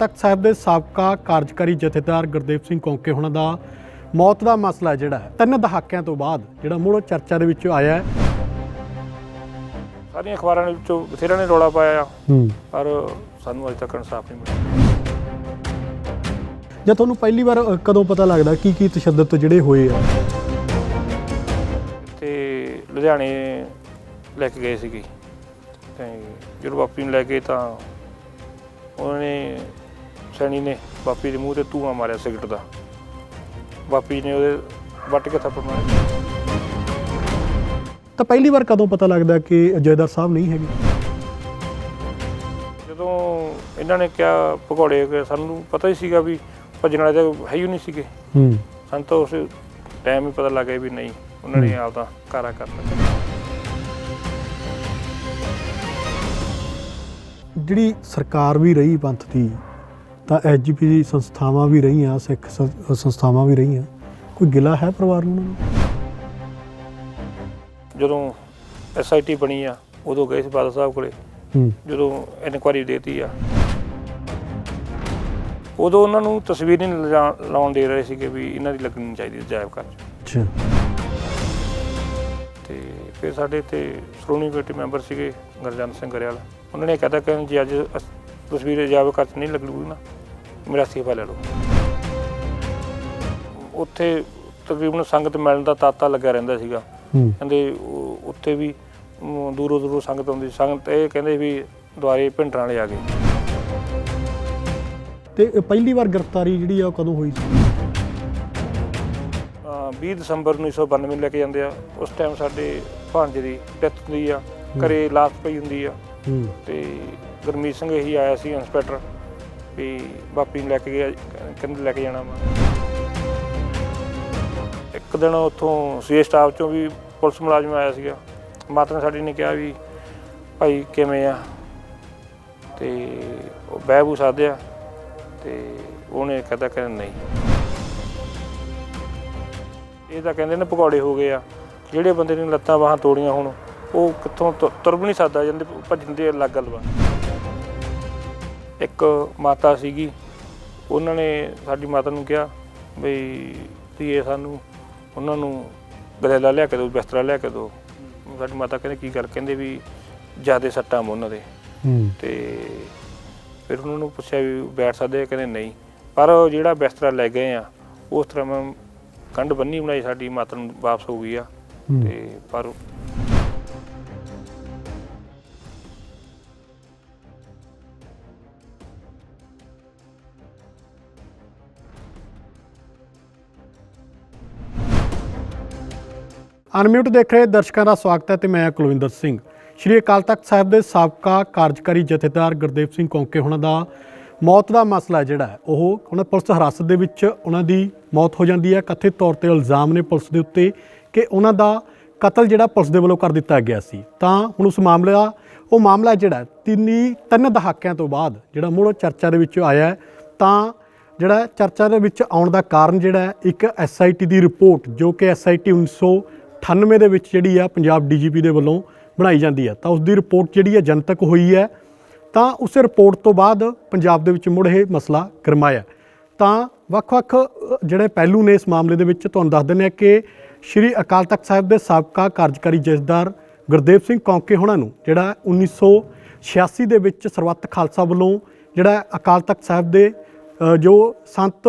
ਤਖਤ ਸਾਹਿਬ ਦੇ ਸਾਬਕਾ ਕਾਰਜਕਾਰੀ ਜਥੇਦਾਰ ਗੁਰਦੇਵ ਸਿੰਘ ਕੌਂਕੇ ਹੁਣਾਂ ਦਾ ਮੌਤ ਦਾ ਮਸਲਾ ਜਿਹੜਾ ਹੈ। ਤਿੰਨ ਦਹਾਕਿਆਂ ਤੋਂ ਬਾਅਦ ਜਿਹੜਾ ਮੁੜ ਚਰਚਾ ਦੇ ਵਿੱਚ ਆਇਆ ਹੈ। ਸਾਰੀਆਂ ਅਖਬਾਰਾਂ ਦੇ ਵਿੱਚੋਂ ਬਥੇਰਿਆਂ ਨੇ ਰੌਲਾ ਪਾਇਆ ਆ। ਹੂੰ। ਪਰ ਸਾਨੂੰ ਅਜੇ ਤੱਕ ਇਨਸਾਫ ਨਹੀਂ ਮਿਲਿਆ। ਜਾਂ ਤੁਹਾਨੂੰ ਪਹਿਲੀ ਵਾਰ ਅ, ਕਦੋਂ ਪਤਾ ਲੱਗਦਾ ਕੀ ਕੀ ਤਸ਼ੱਦਦ ਜਿਹੜੇ ਹੋਏ ਆ? ਤੇ ਲੁਧਿਆਣੇ ਲੈ ਕੇ ਗਏ ਸੀਗੇ। ਤੇ ਜਦੋਂ ਬਾਪੀ ਨੂੰ ਲੈ ਗਏ ਤਾਂ ਉਹਨਾਂ ਨੇ ਸੈਣੀ ਨੇ ਬਾਪੀ ਦੇ ਮੂੰਹ ਤੇ ਧੂਆਂ ਮਾਰਿਆ ਸਿਗਰਟ ਦਾ। ਬਾਪੀ ਨੇ ਉਹਦੇ ਵੱਟ ਕੇ ਥੱਪੜ ਮਾਰਿਆ ਤਾਂ ਪਹਿਲੀ ਵਾਰ ਕਦੋਂ ਪਤਾ ਲੱਗਦਾ ਕਿ ਜੈਦਾਰ ਸਾਹਿਬ ਨਹੀਂ ਹੈਗੇ? ਜਦੋਂ ਇਹਨਾਂ ਨੇ ਕਿਹਾ ਭਗੌੜੇ ਕਿ ਸਾਨੂੰ ਪਤਾ ਹੀ ਸੀਗਾ ਵੀ ਭੱਜਣ ਵਾਲੇ ਤਾਂ ਹੈ ਹੀ ਨਹੀਂ ਸੀਗੇ। ਹੂੰ। ਸਾਨੂੰ ਤਾਂ ਉਸ ਟਾਈਮ ਹੀ ਪਤਾ ਲੱਗ ਗਿਆ ਵੀ ਨਹੀਂ ਉਹਨਾਂ ਨੇ ਆਪਦਾ ਕਾਰਾ ਕਰਤਾ ਜਿਹੜੀ ਸਰਕਾਰ ਵੀ ਰਹੀ ਪੰਥ ਦੀ ਤਾਂ ਐਸਜੀਪੀ ਦੀ ਸੰਸਥਾਵਾਂ ਵੀ ਰਹੀਆਂ ਸਿੱਖ ਸੰਸਥਾਵਾਂ ਵੀ ਰਹੀਆਂ। ਕੋਈ ਗਿਲਾ ਹੈ ਪਰਿਵਾਰ ਨੂੰ ਜਦੋਂ ਐਸਆਈਟੀ ਬਣੀ ਆ ਉਦੋਂ ਗਏ ਸੀ ਬਾਦਲ ਸਾਹਿਬ ਕੋਲੇ। ਹੂੰ। ਜਦੋਂ ਇਨਕੁਆਰੀ ਦੇਤੀ ਆ। ਉਦੋਂ ਉਹਨਾਂ ਨੂੰ ਤਸਵੀਰ ਨਹੀਂ ਲਾਉਣ ਦੇ ਰਹੇ ਸੀਗੇ ਵੀ ਇਹਨਾਂ ਦੀ ਲੱਗਣੀ ਚਾਹੀਦੀ ਜਾਇਬ ਕਰ ਅੱਛਾ। ਤੇ ਫਿਰ ਸਾਡੇ ਇੱਥੇ ਸ਼੍ਰੋਮਣੀ ਕਮੇਟੀ ਮੈਂਬਰ ਸੀਗੇ ਗੁਰਜੰਤ ਸਿੰਘ ਗਰੇਵਾਲ। ਉਹਨਾਂ ਨੇ ਕਹਤਾ ਕਿ ਜੀ ਅੱਜ ਤਸਵੀਰ ਜਾਇਬ ਕਰ ਨਹੀਂ ਲੱਗੂਗੀ ਨਾ। ਮੇਰਾ ਅਸਤੀਫਾ ਲੈ ਲਓ। ਉੱਥੇ ਤਕਰੀਬਨ ਸੰਗਤ ਮਿਲਣ ਦਾ ਤਾਤਾ ਲੱਗਿਆ ਰਹਿੰਦਾ ਸੀਗਾ। ਹੂੰ। ਕਹਿੰਦੇ ਉਹ- ਉੱਥੇ ਵੀ ਅਮ, ਦੂਰੋਂ ਦੂਰੋਂ ਸੰਗਤ ਆਉਂਦੀ। ਸੀ। ਸੰਗਤ ਇਹ ਕਹਿੰਦੇ ਵੀ ਦੁਆਰੇ ਭਿੰਡਰਾਂ ਵਾਲੇ ਆ ਗਏ। ਤੇ ਇਹ ਪਹਿਲੀ ਵਾਰ ਗ੍ਰਿਫਤਾਰੀ ਜਿਹੜੀ ਆ ਉਹ ਕਦੋਂ ਹੋਈ ਸੀ? ਅਹ 20 ਦਸੰਬਰ 1992 ਨੂੰ ਲੈ ਕੇ ਜਾਂਦੇ ਆ। ਉਸ ਟਾਈਮ ਸਾਡੇ ਭਾਂਜੇ ਦੀ ਡੈਥ ਹੁੰਦੀ ਆ। ਘਰੇ ਲਾਸ਼ ਪਈ ਹੁੰਦੀ ਆ। ਹੂੰ। ਤੇ ਗੁਰਮੀਤ ਸਿੰਘ ਇਹੀ ਆਇਆ ਸੀ ਇੰਸਪੈਕਟਰ ਵੀ ਬਾਪੀ ਨੂੰ ਲੈ ਕੇ ਗਿਆ, ਕਹਿੰਦੇ ਲੈ ਕੇ ਜਾਣਾ ਵਾ। ਇੱਕ ਦਿਨ ਉੱਥੋਂ ਸੀ ਸਟਾਫ ਚੋਂ ਵੀ ਪੁਲਿਸ ਮੁਲਾਜ਼ਮ ਆਇਆ ਸੀਗਾ। ਮਾਤਾ ਨੇ ਸਾਡੀ ਨੇ ਕਿਹਾ ਵੀ ਭਾਈ ਕਿਵੇਂ ਆ? ਤੇ ਉਹ ਬਹਿਬੂ ਸਾਧਿਆ ਤੇ ਉਹਨੇ ਕਹਤਾ ਕਿ ਨਹੀਂ। ਇਹ ਤਾਂ ਕਹਿੰਦੇ ਨੇ ਪਕੌੜੇ ਹੋ ਗਏ ਆ। ਜਿਹੜੇ ਬੰਦੇ ਨੇ ਲੱਤਾਂ ਬਾਹਾਂ ਤੋੜੀਆਂ ਹੁਣ, ਉਹ ਕਿੱਥੋਂ ਤੁ- ਤੁਰ ਵੀ ਨਹੀਂ ਸਕਦਾ, ਜਾਂਦੇ ਭੱਜਣ ਦੇ ਅਲੱਗ ਗੱਲ ਵਾ ਇੱਕ ਮਾਤਾ ਸੀਗੀ ਉਹਨਾਂ ਨੇ ਸਾਡੀ ਮਾਤਾ ਨੂੰ ਕਿਹਾ ਬਈ ਧੀਏ ਸਾਨੂੰ ਉਹਨਾਂ ਨੂੰ ਗਲੇਲਾ ਲਿਆ ਕੇ ਦਿਓ ਬਿਸਤਰਾ ਲਿਆ ਕੇ ਦਿਓ। ਸਾਡੀ ਮਾਤਾ ਕਹਿੰਦੇ ਕੀ ਗੱਲ? ਕਹਿੰਦੇ ਵੀ ਜਿਆਦੇ ਸੱਟਾਂ ਮ ਉਹਨਾਂ ਦੇ ਤੇ ਫਿਰ ਉਹਨਾਂ ਨੂੰ ਪੁੱਛਿਆ ਵੀ ਬੈਠ ਸਕਦੇ ਆ? ਕਹਿੰਦੇ ਨਹੀਂ। ਪਰ ਜਿਹੜਾ ਬਿਸਤਰਾ ਲੈ ਗਏ ਆ ਉਸ ਤਰ੍ਹਾਂ ਮੈਂ ਕੰਧ ਬੰਨੀ ਬਣਾਈ ਸਾਡੀ ਮਾਤਾ ਨੂੰ ਵਾਪਸ ਹੋ ਗਈ ਆ। ਤੇ ਪਰ ਅਨਮਿਊਟ ਦੇਖ ਰਹੇ ਦਰਸ਼ਕਾਂ ਦਾ ਸਵਾਗਤ ਹੈ ਤੇ ਮੈਂ ਕੁਲਵਿੰਦਰ ਸਿੰਘ। ਸ਼੍ਰੀ ਅਕਾਲ ਤਖਤ ਸਾਹਿਬ ਦੇ ਸਾਬਕਾ ਕਾਰਜਕਾਰੀ ਜਥੇਦਾਰ ਗੁਰਦੇਵ ਸਿੰਘ ਕੌਂਕੇ ਹੁਣਾਂ ਦਾ ਮੌਤ ਦਾ ਮਸਲਾ ਜਿਹੜਾ ਉਹ ਉਹਨਾਂ ਪੁਲਿਸ ਹਿਰਾਸਤ ਦੇ ਵਿੱਚ ਉਹਨਾਂ ਦੀ ਮੌਤ ਹੋ ਜਾਂਦੀ ਹੈ। ਕਥਿਤ ਤੌਰ ਤੇ ਇਲਜ਼ਾਮ ਨੇ ਪੁਲਿਸ ਦੇ ਉੱਤੇ ਕਿ ਉਹਨਾਂ ਦਾ ਕਤਲ ਜਿਹੜਾ ਪੁਲਿਸ ਦੇ ਵੱਲੋਂ ਕਰ ਦਿੱਤਾ ਗਿਆ ਸੀ। ਤਾਂ ਹੁਣ ਉਸ ਮਾਮਲਾ ਉਹ ਮਾਮਲਾ ਜਿਹੜਾ ਤਿੰਨੀ, ਤਿੰਨ ਦਹਾਕਿਆਂ ਤੋਂ ਬਾਅਦ ਜਿਹੜਾ ਮੁੜ ਚਰਚਾ ਦੇ ਵਿੱਚ ਆਇਆ ਤਾਂ ਜਿਹੜਾ ਚਰਚਾ ਦੇ ਵਿੱਚ ਆਉਣ ਦਾ ਕਾਰਨ ਜਿਹੜਾ ਹੈ, ਇੱਕ ਐਸਆਈਟੀ ਦੀ ਰਿਪੋਰਟ ਜੋ ਕਿ ਐਸਆਈਟੀ 1998 ਦੇ ਵਿੱਚ ਜਿਹੜੀ ਆ ਪੰਜਾਬ ਡੀਜੀਪੀ ਦੇ ਵੱਲੋਂ ਬਣਾਈ ਜਾਂਦੀ ਹੈ ਤਾਂ ਉਸ ਦੀ ਰਿਪੋਰਟ ਜਿਹੜੀ ਹੈ ਜਨਤਕ ਹੋਈ ਹੈ, ਤਾਂ ਉਸ ਰਿਪੋਰਟ ਤੋਂ ਬਾਅਦ ਪੰਜਾਬ ਦੇ ਵਿੱਚ ਮੁੜ ਇਹ ਮਸਲਾ ਗਰਮਾਇਆ। ਤਾਂ ਵੱਖ-ਵੱਖ ਜਿਹੜੇ ਪਹਿਲੂ ਨੇ ਇਸ ਮਾਮਲੇ ਦੇ ਵਿੱਚ ਤੁਹਾਨੂੰ ਦੱਸ ਦਿੰਦੇ ਹਾਂ ਕਿ ਸ਼੍ਰੀ ਅਕਾਲ ਤਖਤ ਸਾਹਿਬ ਦੇ ਸਾਬਕਾ ਕਾਰਜਕਾਰੀ ਜਥੇਦਾਰ ਗੁਰਦੇਵ ਸਿੰਘ ਕੌਂਕੇ ਹੋਣਾ ਨੂੰ ਜਿਹੜਾ 1986 ਦੇ ਵਿੱਚ ਸਰਬੱਤ ਖਾਲਸਾ ਵੱਲੋਂ ਜਿਹੜਾ ਅਕਾਲ ਤਖਤ ਸਾਹਿਬ ਦੇ ਜੋ ਸੰਤ